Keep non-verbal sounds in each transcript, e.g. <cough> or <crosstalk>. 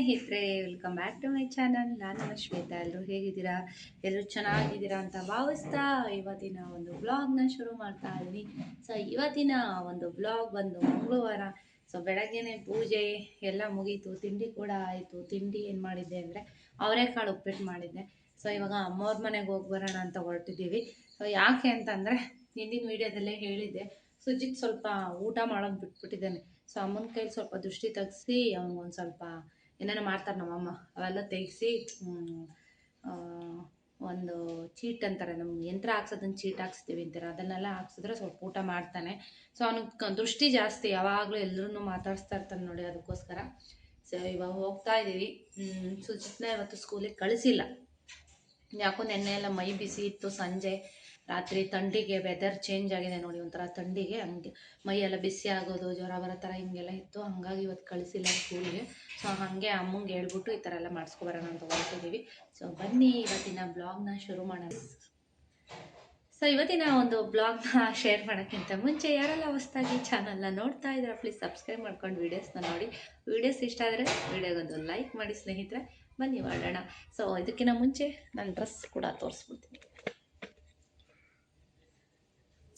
ಸ್ನೇಹಿತರೆ welcome back to my channel ನಾನು ಶ್ವೇತಾ. ಎಲ್ಲರೂ ಹೇಗಿದ್ದೀರಾ? ಎಲ್ಲರೂ ಚೆನ್ನಾಗಿದ್ದೀರಾ ಅಂತ ಭಾವಿಸ್ತಾ ಇವತ್ತಿನ ಒಂದು ಬ್ಲಾಗ್ನ ಶುರು ಮಾಡ್ತಾ ಇದ್ದೀನಿ. ಸೊ ಇವತ್ತಿನ ಒಂದು ಬ್ಲಾಗ್ ಬಂದು ಮಂಗಳವಾರ. ಸೊ ಬೆಳಗ್ಗೆನೆ ಪೂಜೆ ಎಲ್ಲ ಮುಗೀತು. ತಿಂಡಿ ಕೂಡ ಆಯಿತು. ತಿಂಡಿ ಏನು ಮಾಡಿದ್ದೆ ಅಂದರೆ ಅವರೆಕಾಳು ಉಪ್ಪಿಟ್ಟು ಮಾಡಿದ್ದೆ. ಸೊ ಇವಾಗ ಅಮ್ಮವ್ರ ಮನೆಗೆ ಹೋಗಿ ಬರೋಣ ಅಂತ ಹೊರಟಿದ್ದೀವಿ. ಸೊ ಯಾಕೆ ಅಂತಂದರೆ ಹಿಂದಿನ ವೀಡಿಯೋದಲ್ಲೇ ಹೇಳಿದ್ದೆ. ಸುಜಿತ್ ಸ್ವಲ್ಪ ಊಟ ಮಾಡೋದು ಬಿಟ್ಬಿಟ್ಟಿದ್ದಾನೆ. ಸೊ ಅಮ್ಮನ ಕೈಲಿ ಸ್ವಲ್ಪ ದೃಷ್ಟಿ ತೆಗೆಸಿ, ಅವ್ನಿಗೊಂದು ಸ್ವಲ್ಪ ಏನೇನೋ ಮಾಡ್ತಾರೆ ನಮ್ಮಮ್ಮ. ಅವೆಲ್ಲ ತೆಗೆಸಿ ಒಂದು ಚೀಟ್ ಅಂತಾರೆ. ನಮ್ಮ ಯಂತ್ರ ಹಾಕ್ಸೋದನ್ನ ಚೀಟ್ ಹಾಕ್ಸ್ತೀವಿ ಅಂತಾರೆ. ಅದನ್ನೆಲ್ಲ ಹಾಕ್ಸಿದ್ರೆ ಸ್ವಲ್ಪ ಊಟ ಮಾಡ್ತಾನೆ. ಸೊ ಅವ್ನಿಗೆ ದೃಷ್ಟಿ ಜಾಸ್ತಿ. ಯಾವಾಗಲೂ ಎಲ್ಲರೂ ಮಾತಾಡಿಸ್ತಾ ಇರ್ತಾನೆ ನೋಡಿ ಅದಕ್ಕೋಸ್ಕರ. ಸೊ ಇವಾಗ ಹೋಗ್ತಾ ಇದ್ದೀವಿ ಸುಜಿತ್ನ ಇವತ್ತು ಸ್ಕೂಲಿಗೆ ಕಳಿಸಿಲ್ಲ. ಯಾಕೋ ನೆನ್ನೆ ಎಲ್ಲ ಮೈ ಬಿಸಿ ಇತ್ತು ಸಂಜೆ. ರಾತ್ರಿ ಥಂಡಿಗೆ ವೆದರ್ ಚೇಂಜ್ ಆಗಿದೆ ನೋಡಿ, ಒಂಥರ ಥಂಡಿಗೆ ಹಂಗೆ ಮೈಯೆಲ್ಲ ಬಿಸಿ ಆಗೋದು, ಜ್ವರ ಬರೋ ಥರ ಹಿಂಗೆಲ್ಲ ಇತ್ತು. ಹಾಗಾಗಿ ಇವತ್ತು ಕಳಿಸಿಲ್ಲ ಸ್ಕೂಲಿಗೆ ಸೊ ಹಾಗೆ ಅಮ್ಮಂಗೆ ಹೇಳ್ಬಿಟ್ಟು ಈ ಥರ ಎಲ್ಲ ಮಾಡಿಸ್ಕೊಬರೋಣ ಅಂತ ಹೊರಟಿದ್ದೀವಿ. ಸೊ ಬನ್ನಿ, ಇವತ್ತಿನ ಬ್ಲಾಗ್ನ ಶುರು ಮಾಡೋಣ. ಸೊ ಇವತ್ತಿನ ಒಂದು ಬ್ಲಾಗ್ನ ಶೇರ್ ಮಾಡೋಕ್ಕಿಂತ ಮುಂಚೆ ಯಾರೆಲ್ಲ ಹೊಸ್ದಾಗಿ ಚಾನಲ್ನ ನೋಡ್ತಾ ಇದ್ದಾರೆ ಪ್ಲೀಸ್ ಸಬ್ಸ್ಕ್ರೈಬ್ ಮಾಡ್ಕೊಂಡು ವೀಡಿಯೋಸ್ನ ನೋಡಿ. ವೀಡಿಯೋಸ್ ಇಷ್ಟ ಆದರೆ ವೀಡಿಯೋಗೊಂದು ಲೈಕ್ ಮಾಡಿ ಸ್ನೇಹಿತರೆ. ಬನ್ನಿ ಮಾಡೋಣ. ಸೊ ಇದಕ್ಕಿಂತ ಮುಂಚೆ ನಾನು ಡ್ರೆಸ್ ಕೂಡ ತೋರಿಸ್ಬಿಡ್ತೀನಿ.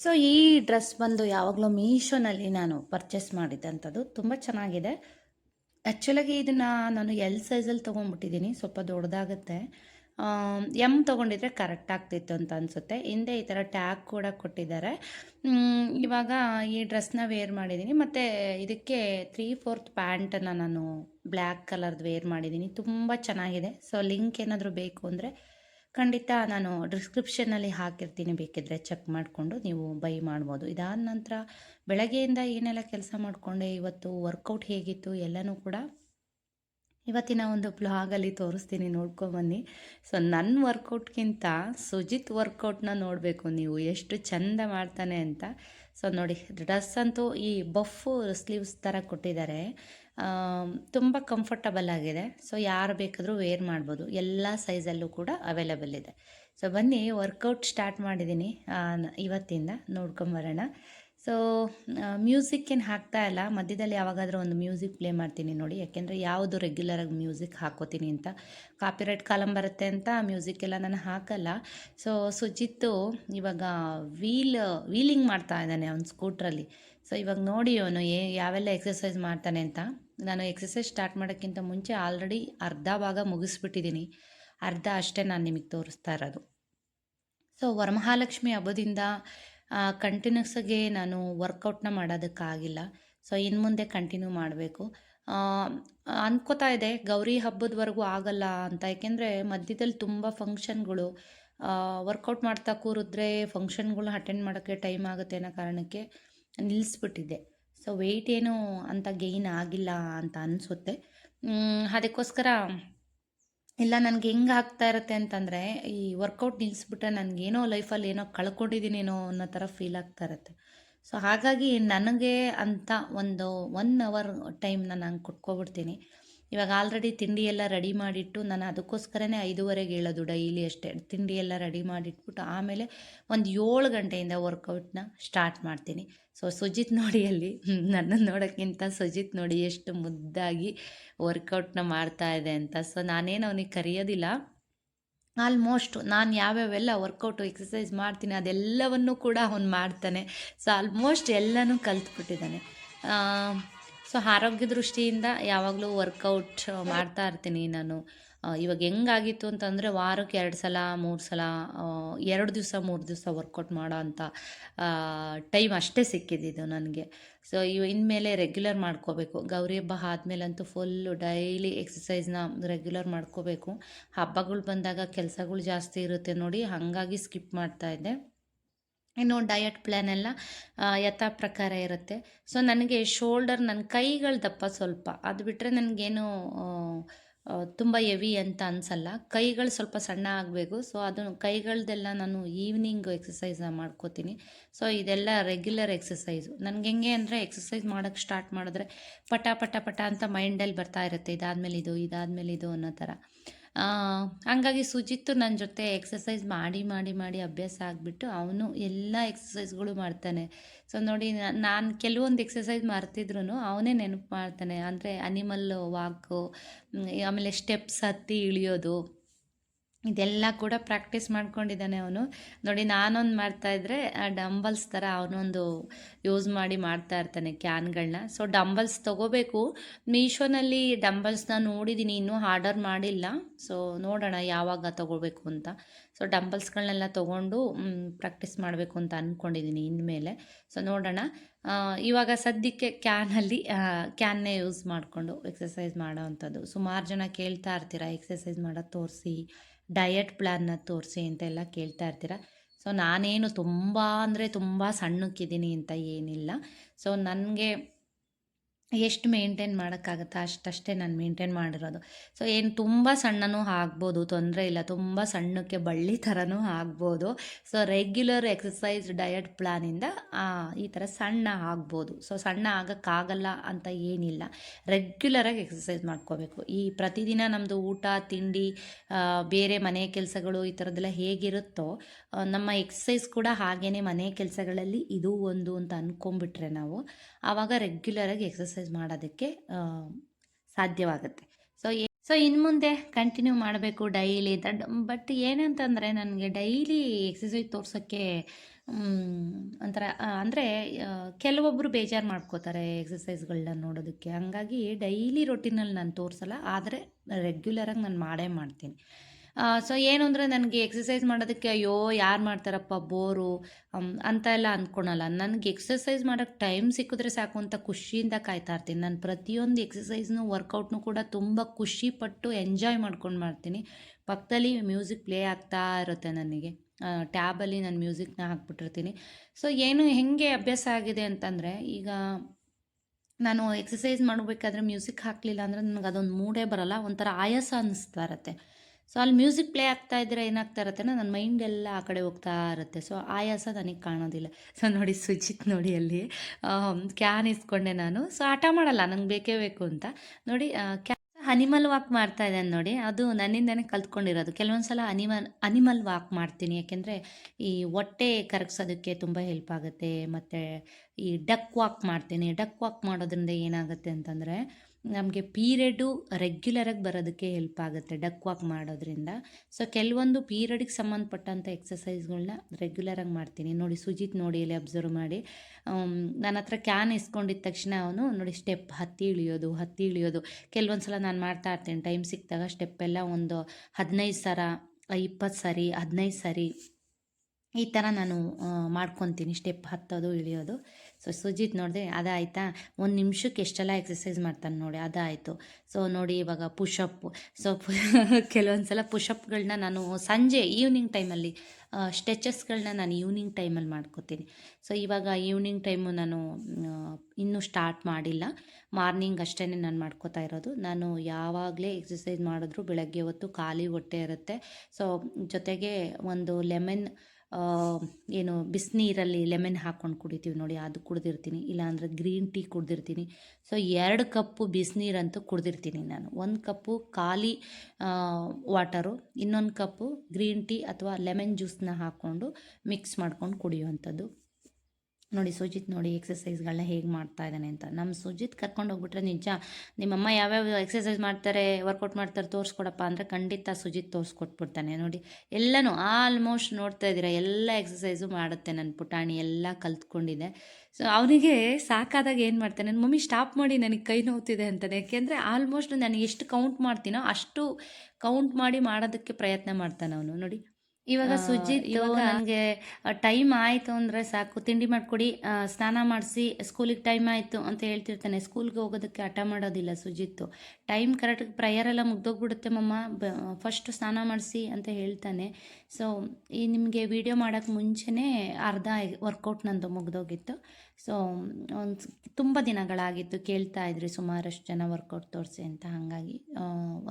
ಸೊ ಈ ಡ್ರೆಸ್ ಬಂದು ಯಾವಾಗಲೂ ಮೀಶೋನಲ್ಲಿ ನಾನು ಪರ್ಚೇಸ್ ಮಾಡಿದ್ದಂಥದ್ದು ತುಂಬ ಚೆನ್ನಾಗಿದೆ. ಆ್ಯಕ್ಚುಲಾಗಿ ಇದನ್ನು ನಾನು ಎಲ್ ಸೈಜಲ್ಲಿ ತೊಗೊಂಡ್ಬಿಟ್ಟಿದ್ದೀನಿ, ಸ್ವಲ್ಪ ದೊಡ್ಡದಾಗುತ್ತೆ. ಎಂ ತೊಗೊಂಡಿದ್ರೆ ಕರೆಕ್ಟ್ ಆಗ್ತಿತ್ತು ಅಂತ ಅನಿಸುತ್ತೆ. ಹಿಂದೆ ಈ ಥರ ಟ್ಯಾಗ್ ಕೂಡ ಕೊಟ್ಟಿದ್ದಾರೆ. ಇವಾಗ ಈ ಡ್ರೆಸ್ನ ವೇರ್ ಮಾಡಿದ್ದೀನಿ. ಮತ್ತು ಇದಕ್ಕೆ ತ್ರೀ ಫೋರ್ತ್ ಪ್ಯಾಂಟನ್ನು ನಾನು ಬ್ಲ್ಯಾಕ್ ಕಲರ್ದು ವೇರ್ ಮಾಡಿದ್ದೀನಿ. ತುಂಬ ಚೆನ್ನಾಗಿದೆ. ಸೊ ಲಿಂಕ್ ಏನಾದರೂ ಬೇಕು ಅಂದರೆ ಖಂಡಿತ ನಾನು ಡಿಸ್ಕ್ರಿಪ್ಷನಲ್ಲಿ ಹಾಕಿರ್ತೀನಿ. ಬೇಕಿದ್ದರೆ ಚೆಕ್ ಮಾಡಿಕೊಂಡು ನೀವು ಬೈ ಮಾಡ್ಬೋದು. ಇದಾದ ನಂತರ ಬೆಳಗ್ಗೆಯಿಂದ ಏನೆಲ್ಲ ಕೆಲಸ ಮಾಡಿಕೊಂಡೆ, ಇವತ್ತು ವರ್ಕೌಟ್ ಹೇಗಿತ್ತು ಎಲ್ಲನೂ ಕೂಡ ಇವತ್ತಿನ ಒಂದು ಬ್ಲಾಗಲ್ಲಿ ತೋರಿಸ್ತೀನಿ. ನೋಡ್ಕೊಂಬನ್ನಿ ಸೊ ನನ್ನ ವರ್ಕೌಟ್ಗಿಂತ ಸುಜಿತ್ ವರ್ಕೌಟ್ನ ನೋಡಬೇಕು ನೀವು. ಎಷ್ಟು ಚಂದ ಮಾಡ್ತಾನೆ ಅಂತ. ಸೊ ನೋಡಿ ಡ್ರೆಸ್ ಅಂತೂ ಈ ಬಫ್ ಸ್ಲೀವ್ಸ್ ಥರ ಕೊಟ್ಟಿದ್ದಾರೆ. ತುಂಬ ಕಂಫರ್ಟಬಲ್ ಆಗಿದೆ. ಸೊ ಯಾರು ಬೇಕಾದರೂ ವೇರ್ ಮಾಡ್ಬೋದು. ಎಲ್ಲ ಸೈಜಲ್ಲೂ ಕೂಡ ಅವೈಲೇಬಲ್ ಇದೆ. ಸೊ ಬನ್ನಿ ವರ್ಕೌಟ್ ಸ್ಟಾರ್ಟ್ ಮಾಡಿದ್ದೀನಿ ಇವತ್ತಿಂದ ನೋಡ್ಕೊಂಬರೋಣ ಸೊ ಮ್ಯೂಸಿಕ್ ಏನು ಹಾಕ್ತಾ ಇಲ್ಲ. ಮಧ್ಯದಲ್ಲಿ ಯಾವಾಗಾದರೂ ಒಂದು ಮ್ಯೂಸಿಕ್ ಪ್ಲೇ ಮಾಡ್ತೀನಿ ನೋಡಿ. ಯಾಕೆಂದರೆ ಯಾವುದು ರೆಗ್ಯುಲರಾಗಿ ಮ್ಯೂಸಿಕ್ ಹಾಕೋತೀನಿ ಅಂತ. ಕಾಪಿರೈಟ್ ಕಾಲಮ್ ಬರುತ್ತೆ ಅಂತ ಮ್ಯೂಸಿಕ್ ಎಲ್ಲ ನಾನು ಹಾಕಲ್ಲ. ಸೊ ಸುಜಿತ್ತು ಇವಾಗ ವೀಲ್ ವೀಲಿಂಗ್ ಮಾಡ್ತಾ ಇದ್ದಾನೆ ಅವ್ನು ಸ್ಕೂಟ್ರಲ್ಲಿ ಸೊ ಇವಾಗ ನೋಡಿ ಅವನು, ಏ, ಯಾವೆಲ್ಲ ಎಕ್ಸಸೈಸ್ ಮಾಡ್ತಾನೆ ಅಂತ. ನಾನು ಎಕ್ಸಸೈಸ್ ಸ್ಟಾರ್ಟ್ ಮಾಡೋಕ್ಕಿಂತ ಮುಂಚೆ ಆಲ್ರೆಡಿ ಅರ್ಧ ಭಾಗ ಮುಗಿಸ್ಬಿಟ್ಟಿದ್ದೀನಿ. ಅರ್ಧ ಅಷ್ಟೇ ನಾನು ನಿಮಗೆ ತೋರಿಸ್ತಾ ಇರೋದು. ಸೊ ವರಮಹಾಲಕ್ಷ್ಮಿ ಹಬ್ಬದಿಂದ ಕಂಟಿನ್ಯೂಸ್ಗೆ ನಾನು ವರ್ಕೌಟ್ನ ಮಾಡೋದಕ್ಕಾಗಿಲ್ಲ. ಸೊ ಇನ್ನು ಮುಂದೆ ಕಂಟಿನ್ಯೂ ಮಾಡಬೇಕು ಅಂದ್ಕೋತಾ ಇದೆ, ಗೌರಿ ಹಬ್ಬದವರೆಗೂ ಆಗಲ್ಲ ಅಂತ. ಯಾಕೆಂದರೆ ಮಧ್ಯದಲ್ಲಿ ತುಂಬ ಫಂಕ್ಷನ್ಗಳು ವರ್ಕೌಟ್ ಮಾಡ್ತಾ ಕೂರಿದ್ರೆ ಫಂಕ್ಷನ್ಗಳನ್ನ ಅಟೆಂಡ್ ಮಾಡೋಕ್ಕೆ ಟೈಮ್ ಆಗುತ್ತೆ ಅನ್ನೋ ಕಾರಣಕ್ಕೆ ನಿಲ್ಲಿಸ್ಬಿಟ್ಟಿದ್ದೆ ಸೊ ವೆಯ್ಟ್ ಏನು ಅಂತ ಗೇಯ್ನ್ ಆಗಿಲ್ಲ ಅಂತ ಅನಿಸುತ್ತೆ. ಅದಕ್ಕೋಸ್ಕರ ಇಲ್ಲ, ನನಗೆ ಹೆಂಗೆ ಆಗ್ತಾ ಇರುತ್ತೆ ಅಂತಂದರೆ, ಈ ವರ್ಕೌಟ್ ನಿಲ್ಲಿಸ್ಬಿಟ್ರೆ ನನಗೇನೋ ಲೈಫಲ್ಲಿ ಏನೋ ಕಳ್ಕೊಂಡಿದ್ದೀನೇನೋ ಅನ್ನೋ ಥರ ಫೀಲ್ ಆಗ್ತಾ ಇರುತ್ತೆ. ಸೊ ಹಾಗಾಗಿ ನನಗೆ ಅಂತ ಒಂದು ಒನ್ ಅವರ್ ಟೈಮ್ನ ನಾನು ಕೊಟ್ಕೊಬಿಡ್ತೀನಿ ಇವಾಗ ಆಲ್ರೆಡಿ ತಿಂಡಿ ಎಲ್ಲ ರೆಡಿ ಮಾಡಿಟ್ಟು ನಾನು ಅದಕ್ಕೋಸ್ಕರನೇ ಐದುವರೆಗೆ ಹೇಳೋದು ಡೈಲಿ ಅಷ್ಟೇ. ತಿಂಡಿ ಎಲ್ಲ ರೆಡಿ ಮಾಡಿಟ್ಬಿಟ್ಟು ಆಮೇಲೆ ಒಂದು ಏಳು ಗಂಟೆಯಿಂದ ವರ್ಕೌಟ್ನ ಸ್ಟಾರ್ಟ್ ಮಾಡ್ತೀನಿ. ಸೊ ಸುಜಿತ್ ನೋಡಿ ಅಲ್ಲಿ ನನ್ನನ್ನು ನೋಡೋಕ್ಕಿಂತ ಸುಜಿತ್ ನೋಡಿ ಎಷ್ಟು ಮುದ್ದಾಗಿ ವರ್ಕೌಟ್ನ ಮಾಡ್ತಾ ಇದೆ ಅಂತ. ಸೊ ನಾನೇನು ಅವನಿಗೆ ಕರೆಯೋದಿಲ್ಲ. ಆಲ್ಮೋಸ್ಟ್ ನಾನು ಯಾವ್ಯಾವೆಲ್ಲ ವರ್ಕೌಟು ಎಕ್ಸಸೈಸ್ ಮಾಡ್ತೀನಿ ಅದೆಲ್ಲವನ್ನು ಕೂಡ ಅವನು ಮಾಡ್ತಾನೆ. ಸೊ ಆಲ್ಮೋಸ್ಟ್ ಎಲ್ಲನೂ ಕಲ್ತ್ಬಿಟ್ಟಿದ್ದಾನೆ. ಸೊ ಆರೋಗ್ಯ ದೃಷ್ಟಿಯಿಂದ ಯಾವಾಗಲೂ ವರ್ಕೌಟ್ ಮಾಡ್ತಾ ಇರ್ತೀನಿ ನಾನು. ಇವಾಗ ಹೆಂಗಾಗಿತ್ತು ಅಂತಂದರೆ ವಾರಕ್ಕೆ ಎರಡು ಸಲ, ಮೂರು ಸಲ ಎರಡು ದಿವಸ, ಮೂರು ದಿವಸ ವರ್ಕೌಟ್ ಮಾಡೋ ಅಂಥ ಟೈಮ್ ಅಷ್ಟೇ ಸಿಕ್ಕಿದ್ದು ನನಗೆ. ಸೊ ಇವು ಇನ್ಮೇಲೆ ರೆಗ್ಯುಲರ್ ಮಾಡ್ಕೋಬೇಕು. ಗೌರಿ ಹಬ್ಬ ಆದಮೇಲಂತೂ ಫುಲ್ಲು ಡೈಲಿ ಎಕ್ಸಸೈಸ್ನ ರೆಗ್ಯುಲರ್ ಮಾಡ್ಕೋಬೇಕು. ಹಬ್ಬಗಳು ಬಂದಾಗ ಕೆಲಸಗಳು ಜಾಸ್ತಿ ಇರುತ್ತೆ ನೋಡಿ, ಹಾಗಾಗಿ ಸ್ಕಿಪ್ ಮಾಡ್ತಾ ಇದ್ದೆ. ಇನ್ನು ಡಯಟ್ ಪ್ಲ್ಯಾನ್ ಎಲ್ಲ ಯಥಾ ಪ್ರಕಾರ ಇರುತ್ತೆ. ಸೊ ನನಗೆ ಶೋಲ್ಡರ್ ನನ್ನ ಕೈಗಳ ದಪ್ಪ ಸ್ವಲ್ಪ. ಅದು ಬಿಟ್ಟರೆ ನನಗೇನು ತುಂಬ ಹೆವಿ ಅಂತ ಅನ್ಸಲ್ಲ. ಕೈಗಳು ಸ್ವಲ್ಪ ಸಣ್ಣ ಆಗಬೇಕು. ಸೊ ಅದು ಕೈಗಳದೆಲ್ಲ ನಾನು ಈವ್ನಿಂಗ್ ಎಕ್ಸಸೈಸ್ ಮಾಡ್ಕೋತೀನಿ. ಸೊ ಇದೆಲ್ಲ ರೆಗ್ಯುಲರ್ ಎಕ್ಸಸೈಸು ನನಗೆ ಹೆಂಗೆ ಅಂದರೆ ಎಕ್ಸಸೈಸ್ ಮಾಡೋಕ್ಕೆ ಸ್ಟಾರ್ಟ್ ಮಾಡಿದ್ರೆ ಪಟ ಪಟ ಪಟ ಅಂತ ಮೈಂಡಲ್ಲಿ ಬರ್ತಾ ಇರುತ್ತೆ. ಇದಾದಮೇಲೆ ಇದು ಇದಾದಮೇಲೆ ಇದು ಅನ್ನೋ ಥರ ಹಂಗಾಗಿ ಸುಜಿತ್ತು ನನ್ನ ಜೊತೆ ಎಕ್ಸಸೈಸ್ ಮಾಡಿ ಮಾಡಿ ಮಾಡಿ ಅಭ್ಯಾಸ ಆಗಿಬಿಟ್ಟು ಅವನು ಎಲ್ಲ ಎಕ್ಸಸೈಸ್ಗಳು ಮಾಡ್ತಾನೆ. ಸೊ ನೋಡಿ ನಾನು ಕೆಲವೊಂದು ಎಕ್ಸಸೈಸ್ ಮಾಡ್ತಿದ್ರು ಅವನೇ ನೆನಪು ಮಾಡ್ತಾನೆ. ಅಂದರೆ ಅನಿಮಲ್ ವಾಕು ಆಮೇಲೆ ಸ್ಟೆಪ್ಸ್ ಹತ್ತಿ ಇಳಿಯೋದು. ಇದೆಲ್ಲ ಕೂಡ ಪ್ರಾಕ್ಟೀಸ್ ಮಾಡ್ಕೊಂಡಿದ್ದಾನೆ ಅವನು. ನೋಡಿ, ನಾನೊಂದು ಮಾಡ್ತಾಯಿದ್ರೆ ಡಂಬಲ್ಸ್ ಥರ ಅವನೊಂದು ಯೂಸ್ ಮಾಡಿ ಮಾಡ್ತಾ ಇರ್ತಾನೆ ಕ್ಯಾನ್ಗಳನ್ನ ಸೊ ಡಂಬಲ್ಸ್ ತೊಗೋಬೇಕು. ಮೀಶೋನಲ್ಲಿ ಡಂಬಲ್ಸ್ನ ನೋಡಿದ್ದೀನಿ ಇನ್ನೂ ಆರ್ಡರ್ ಮಾಡಿಲ್ಲ. ಸೊ ನೋಡೋಣ ಯಾವಾಗ ತೊಗೋಬೇಕು ಅಂತ. ಸೊ ಡಂಬಲ್ಸ್ಗಳನ್ನೆಲ್ಲ ತೊಗೊಂಡು ಪ್ರಾಕ್ಟೀಸ್ ಮಾಡಬೇಕು ಅಂತ ಅಂದ್ಕೊಂಡಿದ್ದೀನಿ ಇನ್ಮೇಲೆ. ಸೊ ನೋಡೋಣ. ಇವಾಗ ಸದ್ಯಕ್ಕೆ ಕ್ಯಾನಲ್ಲಿ ಕ್ಯಾನ್ನೇ ಯೂಸ್ ಮಾಡಿಕೊಂಡು ಎಕ್ಸಸೈಸ್ ಮಾಡೋವಂಥದ್ದು ಸುಮಾರು ಜನ ಕೇಳ್ತಾ ಇರ್ತೀರ ಎಕ್ಸಸೈಸ್ ಮಾಡೋದು ತೋರಿಸಿ. ಡಯಟ್ ಪ್ಲ್ಯಾನ್ನ ತೋರಿಸಿ ಅಂತೆಲ್ಲ ಕೇಳ್ತಾ ಇರ್ತೀರ? ಸೊ ನಾನೇನು ತುಂಬ ಅಂದರೆ ತುಂಬ ಸಣ್ಣಕ್ಕಿದ್ದೀನಿ ಅಂತ ಏನಿಲ್ಲ. ಸೊ ನನಗೆ ಎಷ್ಟು ಮೇಂಟೈನ್ ಮಾಡೋಕ್ಕಾಗತ್ತೆ ಅಷ್ಟಷ್ಟೇ ನಾನು ಮೇಂಟೈನ್ ಮಾಡಿರೋದು. ಸೊ ಏನು ತುಂಬ ಸಣ್ಣನೂ ಆಗ್ಬೋದು, ತೊಂದರೆ ಇಲ್ಲ. ತುಂಬ ಸಣ್ಣಕ್ಕೆ ಬಳ್ಳಿ ಥರನೂ ಆಗ್ಬೋದು. ಸೊ ರೆಗ್ಯುಲರ್ ಎಕ್ಸಸೈಸ್ ಡಯಟ್ ಪ್ಲಾನಿಂದ ಈ ಥರ ಸಣ್ಣ ಆಗ್ಬೋದು. ಸೊ ಸಣ್ಣ ಆಗೋಕ್ಕಾಗಲ್ಲ ಅಂತ ಏನಿಲ್ಲ. ರೆಗ್ಯುಲರಾಗಿ ಎಕ್ಸಸೈಸ್ ಮಾಡ್ಕೋಬೇಕು. ಈ ಪ್ರತಿದಿನ ನಮ್ಮದು ಊಟ, ತಿಂಡಿ ಬೇರೆ ಮನೆ ಕೆಲಸಗಳು ಈ ಥರದ್ದೆಲ್ಲ ಹೇಗಿರುತ್ತೋ ನಮ್ಮ ಎಕ್ಸಸೈಸ್ ಕೂಡ ಹಾಗೇ ಮನೆ ಕೆಲಸಗಳಲ್ಲಿ ಇದು ಒಂದು ಅಂತ ಅಂದ್ಕೊಂಬಿಟ್ರೆ ನಾವು, ಆವಾಗ ರೆಗ್ಯುಲರಾಗಿ ಎಕ್ಸಸೈಸ್ ಮಾಡೋದಕ್ಕೆ ಆ, ಸಾಧ್ಯವಾಗುತ್ತೆ. ಸೊ ಸೊ ಇನ್ನು ಮುಂದೆ ಕಂಟಿನ್ಯೂ ಮಾಡಬೇಕು ಡೈಲಿ ಅಂತ. ಬಟ್ ಏನಂತಂದರೆ ನನಗೆ ಡೈಲಿ ಎಕ್ಸಸೈಸ್ ತೋರ್ಸೋಕ್ಕೆ ಒಂಥರ ಅಂದರೆ ಕೆಲವೊಬ್ಬರು ಬೇಜಾರು ಮಾಡ್ಕೋತಾರೆ ಎಕ್ಸಸೈಸ್ಗಳನ್ನ ನೋಡೋದಕ್ಕೆ. ಹಂಗಾಗಿ ಡೈಲಿ ರೊಟೀನಲ್ಲಿ ನಾನು ತೋರಿಸಲ್ಲ. ಆದರೆ ರೆಗ್ಯುಲರಾಗಿ ನಾನು ಮಾಡೇ ಮಾಡ್ತೀನಿ. ಸೊ ಏನು ಅಂದರೆ ನನಗೆ ಎಕ್ಸಸೈಸ್ ಮಾಡೋದಕ್ಕೆ ಅಯ್ಯೋ, ಯಾರು ಮಾಡ್ತಾರಪ್ಪ ಬೋರು ಅಂತ ಎಲ್ಲ ಅಂದ್ಕೊಳಲ್ಲ ನನಗೆ ಎಕ್ಸಸೈಸ್ ಮಾಡೋಕ್ಕೆ ಟೈಮ್ ಸಿಕ್ಕಿದ್ರೆ ಸಾಕು ಅಂತ ಖುಷಿಯಿಂದ ಕಾಯ್ತಾ ಇರ್ತೀನಿ. ನಾನು ಪ್ರತಿಯೊಂದು ಎಕ್ಸಸೈಸ್ನು ವರ್ಕೌಟ್ನು ಕೂಡ ತುಂಬ ಖುಷಿ ಪಟ್ಟು ಎಂಜಾಯ್ ಮಾಡ್ಕೊಂಡು ಮಾಡ್ತೀನಿ. ಪಕ್ಕದಲ್ಲಿ ಮ್ಯೂಸಿಕ್ ಪ್ಲೇ ಆಗ್ತಾ ಇರುತ್ತೆ ನನಗೆ. ಟ್ಯಾಬಲ್ಲಿ ನಾನು ಮ್ಯೂಸಿಕ್ನ ಹಾಕ್ಬಿಟ್ಟಿರ್ತೀನಿ. ಸೊ ಏನು ಹೆಂಗೆ ಅಭ್ಯಾಸ ಆಗಿದೆ ಅಂತಂದರೆ, ಈಗ ನಾನು ಎಕ್ಸಸೈಸ್ ಮಾಡಬೇಕಾದ್ರೆ ಮ್ಯೂಸಿಕ್ ಹಾಕಲಿಲ್ಲ ಅಂದರೆ ನನಗೆ ಅದೊಂದು ಮೂಡೇ ಬರಲ್ಲ, ಒಂಥರ ಆಯಾಸ ಅನ್ನಿಸ್ತಾ ಇರುತ್ತೆ. ಸೊ ಅಲ್ಲಿ ಮ್ಯೂಸಿಕ್ ಪ್ಲೇ ಆಗ್ತಾ ಇದ್ದರೆ ಏನಾಗ್ತಾ ಇರುತ್ತೆ ನನ್ನ ಮೈಂಡ್ ಎಲ್ಲ ಆ ಕಡೆ ಹೋಗ್ತಾ ಇರುತ್ತೆ. ಸೊ ಆಯಾಸ ನನಗೆ ಕಾಣೋದಿಲ್ಲ. ಸೊ ನೋಡಿ ಸುಜಿತ್ ನೋಡಿ ಅಲ್ಲಿ ಕ್ಯಾನ್ ಇಸ್ಕೊಂಡೆ ನಾನು. ಸೊ ಆಟ ಮಾಡಲ್ಲ, ನಂಗೆ ಬೇಕೇ ಬೇಕು ಅಂತ. ನೋಡಿ ಕ್ಯಾ ಅನಿಮಲ್ ವಾಕ್ ಮಾಡ್ತಾ ಇದ್ದಾನೆ ನೋಡಿ. ಅದು ನನ್ನಿಂದನೇ ಕಲ್ತ್ಕೊಂಡಿರೋದು. ಕೆಲವೊಂದು ಸಲ ಅನಿಮಲ್ ಅನಿಮಲ್ ವಾಕ್ ಮಾಡ್ತೀನಿ. ಯಾಕೆಂದರೆ, ಈ ಹೊಟ್ಟೆ ಕರಗಿಸೋದಕ್ಕೆ ತುಂಬ ಹೆಲ್ಪ್ ಆಗುತ್ತೆ. ಮತ್ತು ಈ ಡಕ್ ವಾಕ್ ಮಾಡ್ತೀನಿ. ಡಕ್ ವಾಕ್ ಮಾಡೋದ್ರಿಂದ ಏನಾಗುತ್ತೆ ಅಂತಂದರೆ ನಮಗೆ ಪೀರಿಯಡು ರೆಗ್ಯುಲರಾಗಿ ಬರೋದಕ್ಕೆ ಹೆಲ್ಪ್ ಆಗುತ್ತೆ ಡಕ್ ವಾಕ್ ಮಾಡೋದ್ರಿಂದ. ಸೊ ಕೆಲವೊಂದು ಪೀರಿಯಡಿಗೆ ಸಂಬಂಧಪಟ್ಟಂಥ ಎಕ್ಸಸೈಸ್ಗಳನ್ನ ರೆಗ್ಯುಲರಾಗಿ ಮಾಡ್ತೀನಿ. ನೋಡಿ, ಸುಜಿತ್ ನೋಡಿ ಇಲ್ಲಿ ಅಬ್ಸರ್ವ್ ಮಾಡಿ. ನನ್ನ ಹತ್ರ ಕ್ಯಾನ್ ಇಸ್ಕೊಂಡಿದ್ದ ತಕ್ಷಣ ಅವನು ನೋಡಿ ಸ್ಟೆಪ್ ಹತ್ತಿ ಇಳಿಯೋದು ಹತ್ತಿ ಇಳಿಯೋದು. ಕೆಲವೊಂದು ಸಲ ನಾನು ಮಾಡ್ತಾ ಇರ್ತೀನಿ. ಟೈಮ್ ಸಿಕ್ಕಿದಾಗ ಸ್ಟೆಪ್ ಎಲ್ಲ ಒಂದು ಹದಿನೈದು ಸರ, ಇಪ್ಪತ್ತು ಸರಿ, ಹದಿನೈದು ಸರಿ ಈ ಥರ ನಾನು ಮಾಡ್ಕೊತೀನಿ. ಸ್ಟೆಪ್ ಹತ್ತೋದು, ಇಳಿಯೋದು. ಸೊ ಸುಜಿತ್ ನೋಡಿದೆ, ಅದಾಯ್ತಾ? ಒಂದು ನಿಮಿಷಕ್ಕೆ ಎಷ್ಟೆಲ್ಲ ಎಕ್ಸಸೈಸ್ ಮಾಡ್ತಾನೆ ನೋಡಿ, ಅದಾಯಿತು. ಸೊ ನೋಡಿ ಇವಾಗ ಪುಷಪ್ ಸೊ ಕೆಲವೊಂದು ಸಲ ಪುಷಪ್ಗಳನ್ನ ನಾನು ಸಂಜೆ ಈವ್ನಿಂಗ್ ಟೈಮಲ್ಲಿ ಸ್ಟೆಚಸ್ಗಳನ್ನ ನಾನು ಈವ್ನಿಂಗ್ ಟೈಮಲ್ಲಿ ಮಾಡ್ಕೋತೀನಿ. ಸೊ ಇವಾಗ ಈವ್ನಿಂಗ್ ಟೈಮು ನಾನು ಇನ್ನೂ ಸ್ಟಾರ್ಟ್ ಮಾಡಿಲ್ಲ. ಮಾರ್ನಿಂಗ್ ಅಷ್ಟೇ ನಾನು ಮಾಡ್ಕೋತಾ ಇರೋದು. ನಾನು ಯಾವಾಗಲೇ ಎಕ್ಸಸೈಸ್ ಮಾಡಿದ್ರು ಬೆಳಗ್ಗೆ ಹೊತ್ತು ಖಾಲಿ ಹೊಟ್ಟೆ ಇರುತ್ತೆ. ಸೊ ಜೊತೆಗೆ ಒಂದು ಲೆಮನ್ ಏನು ಬಿಸಿನೀರಲ್ಲಿ ಲೆಮನ್ ಹಾಕ್ಕೊಂಡು ಕುಡಿತೀವಿ ನೋಡಿ, ಅದು ಕುಡ್ದಿರ್ತೀನಿ. ಇಲ್ಲಾಂದರೆ ಗ್ರೀನ್ ಟೀ ಕುಡ್ದಿರ್ತೀನಿ. ಸೊ ಎರಡು ಕಪ್ಪು ಬಿಸಿನೀರಂತೂ ಕುಡ್ದಿರ್ತೀನಿ ನಾನು. ಒಂದು ಕಪ್ಪು ಖಾಲಿ ವಾಟರು ಇನ್ನೊಂದು ಕಪ್ಪು ಗ್ರೀನ್ ಟೀ ಅಥವಾ ಲೆಮನ್ ಜ್ಯೂಸನ್ನ ಹಾಕ್ಕೊಂಡು ಮಿಕ್ಸ್ ಮಾಡ್ಕೊಂಡು ಕುಡಿಯುವಂಥದ್ದು. ನೋಡಿ ಸುಜಿತ್ ನೋಡಿ ಎಕ್ಸಸೈಸ್ಗಳನ್ನ ಹೇಗೆ ಮಾಡ್ತಾ ಇದ್ದಾನೆ ಅಂತ. ನಮ್ಮ ಸುಜಿತ್ ಕರ್ಕೊಂಡು ಹೋಗ್ಬಿಟ್ರೆ ನಿಜ, ನಿಮ್ಮಮ್ಮ ಯಾವ್ಯಾವ ಎಕ್ಸಸೈಸ್ ಮಾಡ್ತಾರೆ ವರ್ಕೌಟ್ ಮಾಡ್ತಾರೆ ತೋರಿಸ್ಕೊಡಪ್ಪ ಅಂದರೆ ಖಂಡಿತ ಸುಜಿತ್ ತೋರಿಸ್ಕೊಟ್ಬಿಡ್ತಾನೆ. ನೋಡಿ, ಎಲ್ಲನೂ ಆಲ್ಮೋಸ್ಟ್ ನೋಡ್ತಾ ಇದ್ದೀರಾ, ಎಲ್ಲ ಎಕ್ಸಸೈಸು ಮಾಡುತ್ತೆ ನನ್ನ ಪುಟಾಣಿ, ಎಲ್ಲ ಕಲ್ತ್ಕೊಂಡಿದೆ. ಸೊ ಅವನಿಗೆ ಸಾಕಾದಾಗ ಏನು ಮಾಡ್ತಾನೆ ನನ್ನ ಮಮ್ಮಿ ಸ್ಟಾಪ್ ಮಾಡಿ ನನಗೆ ಕೈ ನೋವ್ತಿದೆ ಅಂತಾನೆ. ಯಾಕೆಂದರೆ ಆಲ್ಮೋಸ್ಟ್ ನಾನು ಎಷ್ಟು ಕೌಂಟ್ ಮಾಡ್ತೀನೋ ಅಷ್ಟು ಕೌಂಟ್ ಮಾಡಿ ಮಾಡೋದಕ್ಕೆ ಪ್ರಯತ್ನ ಮಾಡ್ತಾನೆ ಅವನು. ನೋಡಿ ಇವಾಗ ಸುಜಿತ್ ನನಗೆ ಟೈಮ್ ಆಯಿತು ಅಂದರೆ ಸಾಕು. ತಿಂಡಿ ಮಾಡಿಕೊಡಿ ಸ್ನಾನ ಮಾಡಿಸಿ ಸ್ಕೂಲಿಗೆ ಟೈಮ್ ಆಯಿತು ಅಂತ ಹೇಳ್ತಿರ್ತಾನೆ. ಸ್ಕೂಲ್ಗೆ ಹೋಗೋದಕ್ಕೆ ಹಠ ಮಾಡೋದಿಲ್ಲ ಸುಜಿತ್. ಟೈಮ್ ಕರೆಕ್ಟ್ ಪ್ರಯರ್ ಎಲ್ಲ ಮುಗ್ದೋಗ್ಬಿಡುತ್ತೆ ಮಮ್ಮ. ಫಸ್ಟ್ ಸ್ನಾನ ಮಾಡಿಸಿ ಅಂತ ಹೇಳ್ತಾನೆ. ಸೊ ಈ ನಿಮಗೆ ವಿಡಿಯೋ ಮಾಡೋಕ್ಕೆ ಮುಂಚೆನೇ ಅರ್ಧ ವರ್ಕೌಟ್ ನಂದು ಮುಗ್ದೋಗಿತ್ತು. ಸೊ ಒಂದು ತುಂಬ ದಿನಗಳಾಗಿತ್ತು ಕೇಳ್ತಾ ಇದ್ರಿ ಸುಮಾರಷ್ಟು ಜನ ವರ್ಕೌಟ್ ತೋರಿಸಿ ಅಂತ. ಹಾಗಾಗಿ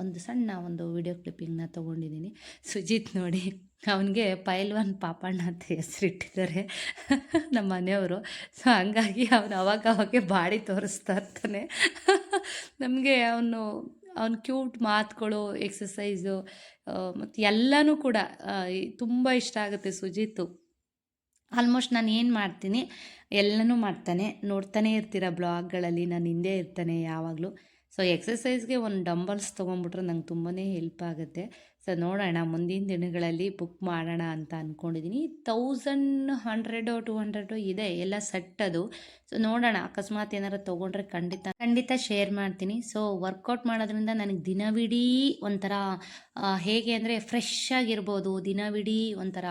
ಒಂದು ಸಣ್ಣ ಒಂದು ವಿಡಿಯೋ ಕ್ಲಿಪ್ಪಿಂಗ್ನ ತೊಗೊಂಡಿದ್ದೀನಿ. ಸುಜಿತ್ ನೋಡಿ. ಅವನಿಗೆ ಪೈಲ್ವಾನ್ ಪಾಪಣ್ಣ ಅಂತ ಹೆಸರಿಟ್ಟಿದ್ದಾರೆ <laughs> ನಮ್ಮ ಮನೆಯವರು. ಸೊ ಹಂಗಾಗಿ ಅವನು ಅವಾಗ ಅವಾಗೆ ಬಾಡಿ ತೋರಿಸ್ತಾ ಇರ್ತಾನೆ. <laughs> ನಮಗೆ ಅವನು, ಅವ್ನ ಕ್ಯೂಟ್ ಮಾತುಗಳು ಎಕ್ಸಸೈಸು ಮತ್ತು ಎಲ್ಲನೂ ಕೂಡ ತುಂಬ ಇಷ್ಟ ಆಗುತ್ತೆ ಸುಜಿತ್. ಆಲ್ಮೋಸ್ಟ್ ನಾನು ಏನು ಮಾಡ್ತೀನಿ, ಎಲ್ಲನೂ ಮಾಡ್ತಾನೆ. ನೋಡ್ತಾನೆ ಇರ್ತೀರ ಬ್ಲಾಗ್ಗಳಲ್ಲಿ, ನಾನು ಹಿಂದೆ ಇರ್ತಾನೆ ಯಾವಾಗಲೂ. ಸೊ ಎಕ್ಸಸೈಸ್ಗೆ ಒಂದು ಡಂಬಲ್ಸ್ ತೊಗೊಂಬಿಟ್ರೆ ನಂಗೆ ತುಂಬಾ ಹೆಲ್ಪ್ ಆಗುತ್ತೆ. ಸೊ ನೋಡೋಣ, ಮುಂದಿನ ದಿನಗಳಲ್ಲಿ ಬುಕ್ ಮಾಡೋಣ ಅಂತ ಅಂದ್ಕೊಂಡಿದ್ದೀನಿ ತೌಸಂಡ್ ಹಂಡ್ರೆಡು ಟು ಹಂಡ್ರೆಡು ಇದೆ, ಎಲ್ಲ ಸೆಟ್ ಅದು. ಸೊ ನೋಡೋಣ, ಅಕಸ್ಮಾತ್ ಏನಾರು ತೊಗೊಂಡ್ರೆ ಖಂಡಿತ ಖಂಡಿತ ಶೇರ್ ಮಾಡ್ತೀನಿ. ಸೊ ವರ್ಕೌಟ್ ಮಾಡೋದ್ರಿಂದ ನನಗೆ ದಿನವಿಡೀ ಒಂಥರ ಹೇಗೆ ಅಂದರೆ ಫ್ರೆಶ್ ಆಗಿರ್ಬೋದು, ದಿನವಿಡೀ ಒಂಥರ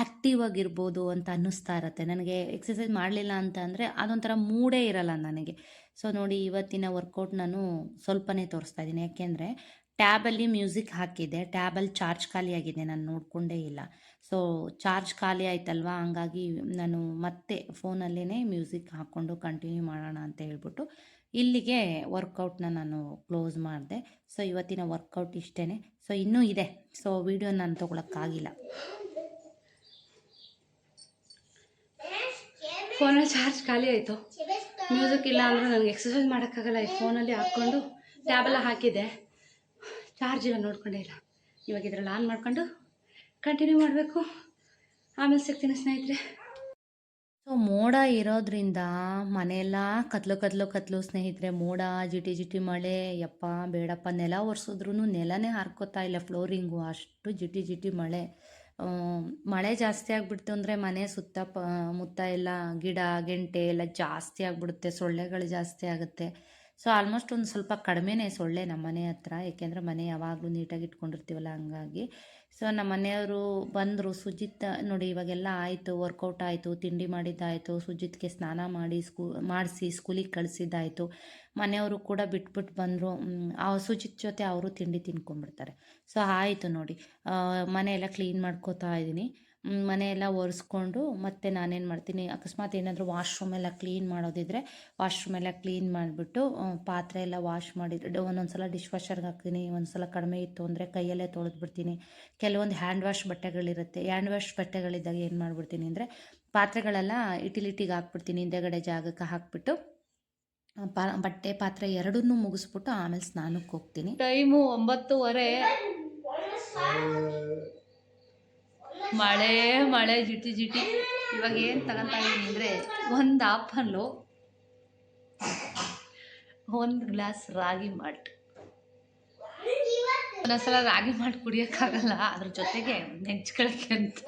ಆ್ಯಕ್ಟಿವ್ ಆಗಿರ್ಬೋದು ಅಂತ ಅನ್ನಿಸ್ತಾ ಇರುತ್ತೆ. ನನಗೆ ಎಕ್ಸಸೈಸ್ ಮಾಡಲಿಲ್ಲ ಅಂತ ಅಂದರೆ ಅದೊಂಥರ ಮೂಡೇ ಇರಲ್ಲ ನನಗೆ. ಸೊ ನೋಡಿ, ಇವತ್ತಿನ ವರ್ಕೌಟ್ ನಾನು ಸ್ವಲ್ಪನೇ ತೋರಿಸ್ತಾ ಇದ್ದೀನಿ. ಯಾಕೆಂದರೆ ಟ್ಯಾಬಲ್ಲಿ ಮ್ಯೂಸಿಕ್ ಹಾಕಿದೆ. ಟ್ಯಾಬಲ್ಲಿ ಚಾರ್ಜ್ ಖಾಲಿ ಆಗಿದೆ. ನಾನು ನೋಡಿಕೊಂಡೇ ಇಲ್ಲ. ಸೊ ಚಾರ್ಜ್ ಖಾಲಿ ಆಯ್ತಲ್ವಾ? ಹಂಗಾಗಿ ನಾನು ಮತ್ತೆ ಫೋನಲ್ಲೇ ಮ್ಯೂಸಿಕ್ ಹಾಕ್ಕೊಂಡು ಕಂಟಿನ್ಯೂ ಮಾಡೋಣ ಅಂತ ಹೇಳ್ಬಿಟ್ಟು ಇಲ್ಲಿಗೆ ವರ್ಕೌಟ್ನ ನಾನು ಕ್ಲೋಸ್ ಮಾಡಿದೆ. ಸೊ ಇವತ್ತಿನ ವರ್ಕೌಟ್ ಇಷ್ಟೇ ಸೊ ಇನ್ನೂ ಇದೆ. ಸೊ ವಿಡಿಯೋ ನಾನು ತೊಗೊಳಕ್ಕಾಗಿಲ್ಲ. ಫೋನಲ್ಲಿ ಚಾರ್ಜ್ ಖಾಲಿ ಆಯಿತು. ಮ್ಯೂಸಿಕ್ ಇಲ್ಲ ಅಂದರೆ ನನಗೆ ಎಕ್ಸಸೈಸ್ ಮಾಡೋಕ್ಕಾಗಲ್ಲ. ಈ ಫೋನಲ್ಲಿ ಹಾಕ್ಕೊಂಡು ಟ್ಯಾಬೆಲ್ಲ ಹಾಕಿದ್ದೆ ಚಾರ್ಜ್ ಇಲ್ಲ ನೋಡ್ಕೊಂಡೇ ಇಲ್ಲ ಇವಾಗ ಇದರಲ್ಲಿ ಆನ್ ಮಾಡ್ಕೊಂಡು ಕಂಟಿನ್ಯೂ ಮಾಡಬೇಕು. ಆಮೇಲೆ ಸಿಗ್ತೀನಿ ಸ್ನೇಹಿತರೆ. ಸೊ ಮೋಡ ಇರೋದ್ರಿಂದ ಮನೆಯೆಲ್ಲ ಕತ್ಲು ಕತ್ಲು ಕತ್ಲು ಸ್ನೇಹಿತರೆ, ಮೋಡ, ಜಿಟಿ ಜಿಟಿ ಮಳೆ, ಯಪ್ಪ, ಬೇಡಪ್ಪ, ನೆಲ ಒರೆಸಿದ್ರೂ ನೆಲನೇ ಹಾರ್ಕೋತಾ ಇಲ್ಲ ಫ್ಲೋರಿಂಗು ಅಷ್ಟು ಜಿಟಿ ಜಿಟಿ ಮಳೆ. ಮಳೆ ಜಾಸ್ತಿ ಆಗಿಬಿಡ್ತು ಅಂದರೆ ಮನೆ ಸುತ್ತ ಮುತ್ತ ಎಲ್ಲ ಗಿಡ, ಗೆಂಟೆ ಎಲ್ಲ ಜಾಸ್ತಿ ಆಗಿಬಿಡುತ್ತೆ, ಸೊಳ್ಳೆಗಳು ಜಾಸ್ತಿ ಆಗುತ್ತೆ. ಸೊ ಆಲ್ಮೋಸ್ಟ್ ಒಂದು ಸ್ವಲ್ಪ ಕಡಿಮೆನೇ ಸೊಳ್ಳೆ ನಮ್ಮ ಮನೆ ಹತ್ರ, ಏಕೆಂದರೆ ಮನೆ ಯಾವಾಗಲೂ ನೀಟಾಗಿ ಇಟ್ಕೊಂಡಿರ್ತೀವಲ್ಲ ಹಂಗಾಗಿ. ಸೊ ನಮ್ಮ ಮನೆಯವರು ಬಂದರು, ಸುಜಿತ್ ನೋಡಿ ಇವಾಗೆಲ್ಲ ಆಯಿತು ವರ್ಕೌಟ್ ಆಯಿತು, ತಿಂಡಿ ಮಾಡಿದ್ದಾಯಿತು, ಸುಜಿತ್ಗೆ ಸ್ನಾನ ಮಾಡಿ ಸ್ಕೂ, ಮಾಡಿಸಿ ಸ್ಕೂಲಿಗೆ ಕಳಿಸಿದ್ದಾಯಿತು. ಮನೆಯವರು ಕೂಡ ಬಿಟ್ಬಿಟ್ಟು ಬಂದರು. ಆ ಸುಜಿತ್ ಜೊತೆ ಅವರು ತಿಂಡಿ ತಿನ್ಕೊಂಡ್ಬಿಡ್ತಾರೆ. ಸೊ ಆಯಿತು ನೋಡಿ ಮನೆಯೆಲ್ಲ ಕ್ಲೀನ್ ಮಾಡ್ಕೋತಾ ಇದ್ದೀನಿ ಮನೆಯೆಲ್ಲ ಒರೆಸ್ಕೊಂಡು ಮತ್ತೆ ನಾನೇನು ಮಾಡ್ತೀನಿ, ಅಕಸ್ಮಾತ್ ಏನಾದರೂ ವಾಶ್ರೂಮ್ ಎಲ್ಲ ಕ್ಲೀನ್ ಮಾಡೋದಿದ್ರೆ ವಾಶ್ರೂಮ್ ಎಲ್ಲ ಕ್ಲೀನ್ ಮಾಡಿಬಿಟ್ಟು ಪಾತ್ರೆ ಎಲ್ಲ ವಾಶ್ ಮಾಡಿದ್ರೆ ಒಂದೊಂದು ಸಲ ಡಿಶ್ ವಾಷರ್ಗೆ ಹಾಕ್ತೀನಿ ಒಂದು ಸಲ ಕಡಿಮೆ ಇತ್ತು ಅಂದರೆ ಕೈಯಲ್ಲೇ ತೊಳೆದ್ಬಿಡ್ತೀನಿ. ಕೆಲವೊಂದು ಹ್ಯಾಂಡ್ ವಾಶ್ ಬಟ್ಟೆಗಳಿರುತ್ತೆ, ಹ್ಯಾಂಡ್ ವಾಶ್ ಬಟ್ಟೆಗಳಿದ್ದಾಗ ಏನು ಮಾಡಿಬಿಡ್ತೀನಿ ಅಂದರೆ ಪಾತ್ರೆಗಳೆಲ್ಲ ಇಟಿಲಿಟಿಗೆ ಹಾಕ್ಬಿಡ್ತೀನಿ, ಹಿಂದೆಗಡೆ ಜಾಗಕ್ಕೆ ಹಾಕ್ಬಿಟ್ಟು ಪಾ, ಬಟ್ಟೆ ಪಾತ್ರೆ ಎರಡನ್ನೂ ಮುಗಿಸ್ಬಿಟ್ಟು ಆಮೇಲೆ ಸ್ನಾನಕ್ಕೆ ಹೋಗ್ತೀನಿ. ಟೈಮು ಒಂಬತ್ತುವರೆ. ಮಳೆ ಮಳೆ, ಜಿಟಿ ಜಿಟಿ. ಇವಾಗ ಏನು ತಗೊಂತಾ ಇದ್ದೀನಿ ಅಂದರೆ ಒಂದು ಆಪಲ್ಲು, ಒಂದು ಗ್ಲಾಸ್ ರಾಗಿ ಮಾಲ್ಟ್. ಒಂದೊಂದ್ಸಲ ರಾಗಿ ಮಾಲ್ಟ್ ಕುಡಿಯೋಕ್ಕಾಗಲ್ಲ, ಅದ್ರ ಜೊತೆಗೆ ನೆಂಚ್ಕೊಳಕ್ಕೆ ಅಂತ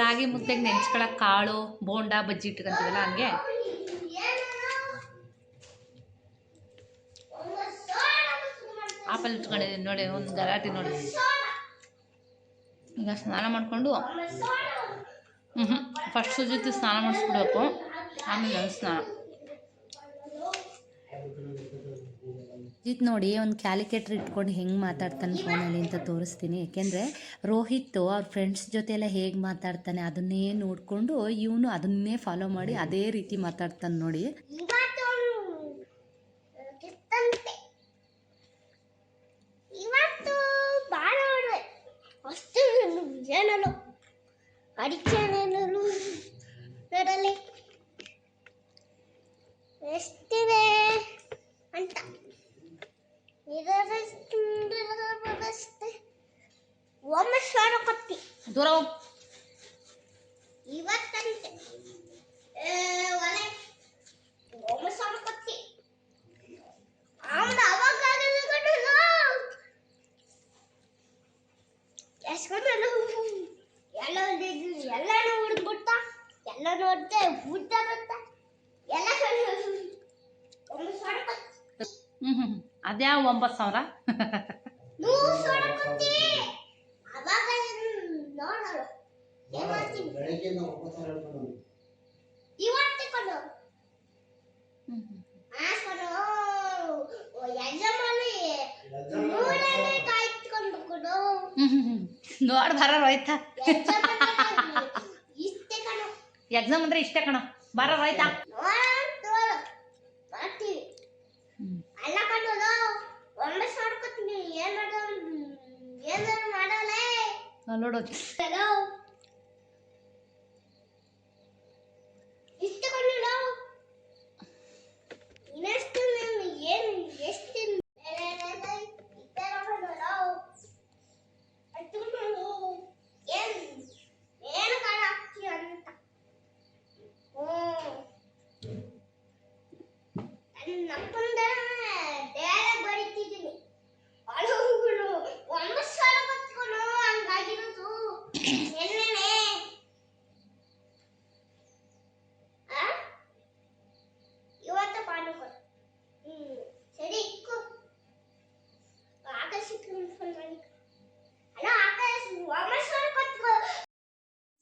ರಾಗಿ ಮುದ್ದೆಗೆ ನೆಂಚ್ಕೊಳಕ್ಕೆ ಕಾಳು, ಬೋಂಡ, ಬಜ್ಜಿ ಇಟ್ಕೊಂತೀವಲ್ಲ ಹಂಗೆ? ಆಪಲ್ ಇಟ್ಕೊಂಡಿದ್ದೀನಿ ನೋಡಿ, ಒಂದು ಗಲಾಟೆ ನೋಡಿ. ಈಗ ಸ್ನಾನ ಮಾಡಿಕೊಂಡು ಹ್ಞೂ ಫಸ್ಟ್ ಸುಜಿತ್ ಸ್ನಾನ ಮಾಡಿಸ್ಬಿಡ್ಬೇಕು. ಆಮೇಲೆ ಸ್ನಾನ. ಇದು ನೋಡಿ, ಒಂದು ಕ್ಯಾಲಿಕೇಟ್ರ್ ಇಟ್ಕೊಂಡು ಹೆಂಗೆ ಮಾತಾಡ್ತಾನೆ ಫೋನಲ್ಲಿ ಅಂತ ತೋರಿಸ್ತೀನಿ. ಯಾಕೆಂದರೆ ರೋಹಿತ್, ಅವ್ರ ಫ್ರೆಂಡ್ಸ್ ಜೊತೆ ಎಲ್ಲ ಹೇಗೆ ಮಾತಾಡ್ತಾನೆ ಅದನ್ನೇ ನೋಡಿಕೊಂಡು ಇವನು ಅದನ್ನೇ ಫಾಲೋ ಮಾಡಿ ಅದೇ ರೀತಿ ಮಾತಾಡ್ತಾನೆ ನೋಡಿ. ಎಲ್ಲ ಎಲ್ಲಾನು ಹುಡ್ಬಿಟ್ಟ ಎಲ್ಲ ನೋಡ್ದೆ ಬುದ್ಧ ಬಂತ ಎಲ್ಲ ಒಮ್ಮೆ ಸಾವಿರ ಕೊತ್ತಿ ಹ್ಞೂ ಹ್ಞೂ ಅದ್ಯಾವ ಒಂಬತ್ತು ಸಾವಿರ ನೂರು ಸಾವಿರ ಕೊತ್ತಿ ಅವಾಗ ನೋಡೋಣ ಏನ್ ಮಾಡ್ತೀನಿ ಇವತ್ತೇ ನೋಡಿ ಬರೋ ಹೋಯ್ತಾ ಎಕ್ಸಾಮ್ ಇಷ್ಟೇ ಕಣೋ. ಎಕ್ಸಾಮ್ ಅಂದ್ರೆ ಇಷ್ಟೇ ಕಣ ಬರೋರು ಹೋಯ್ತಾ ನೋಡು ಮಾಡ್ತೀವಿ ಅಲ್ಲ ಕಣ್ಣು ಒಮ್ಮೆ ಮಾಡ್ಕೊತೀನಿ ಏನ್ ಮಾಡೋ ಏನಾರು ಮಾಡಲೇ ನೋಡು ಹಲೋ ಇಷ್ಟ ಕಣ್ಣು ಇನ್ನಷ್ಟು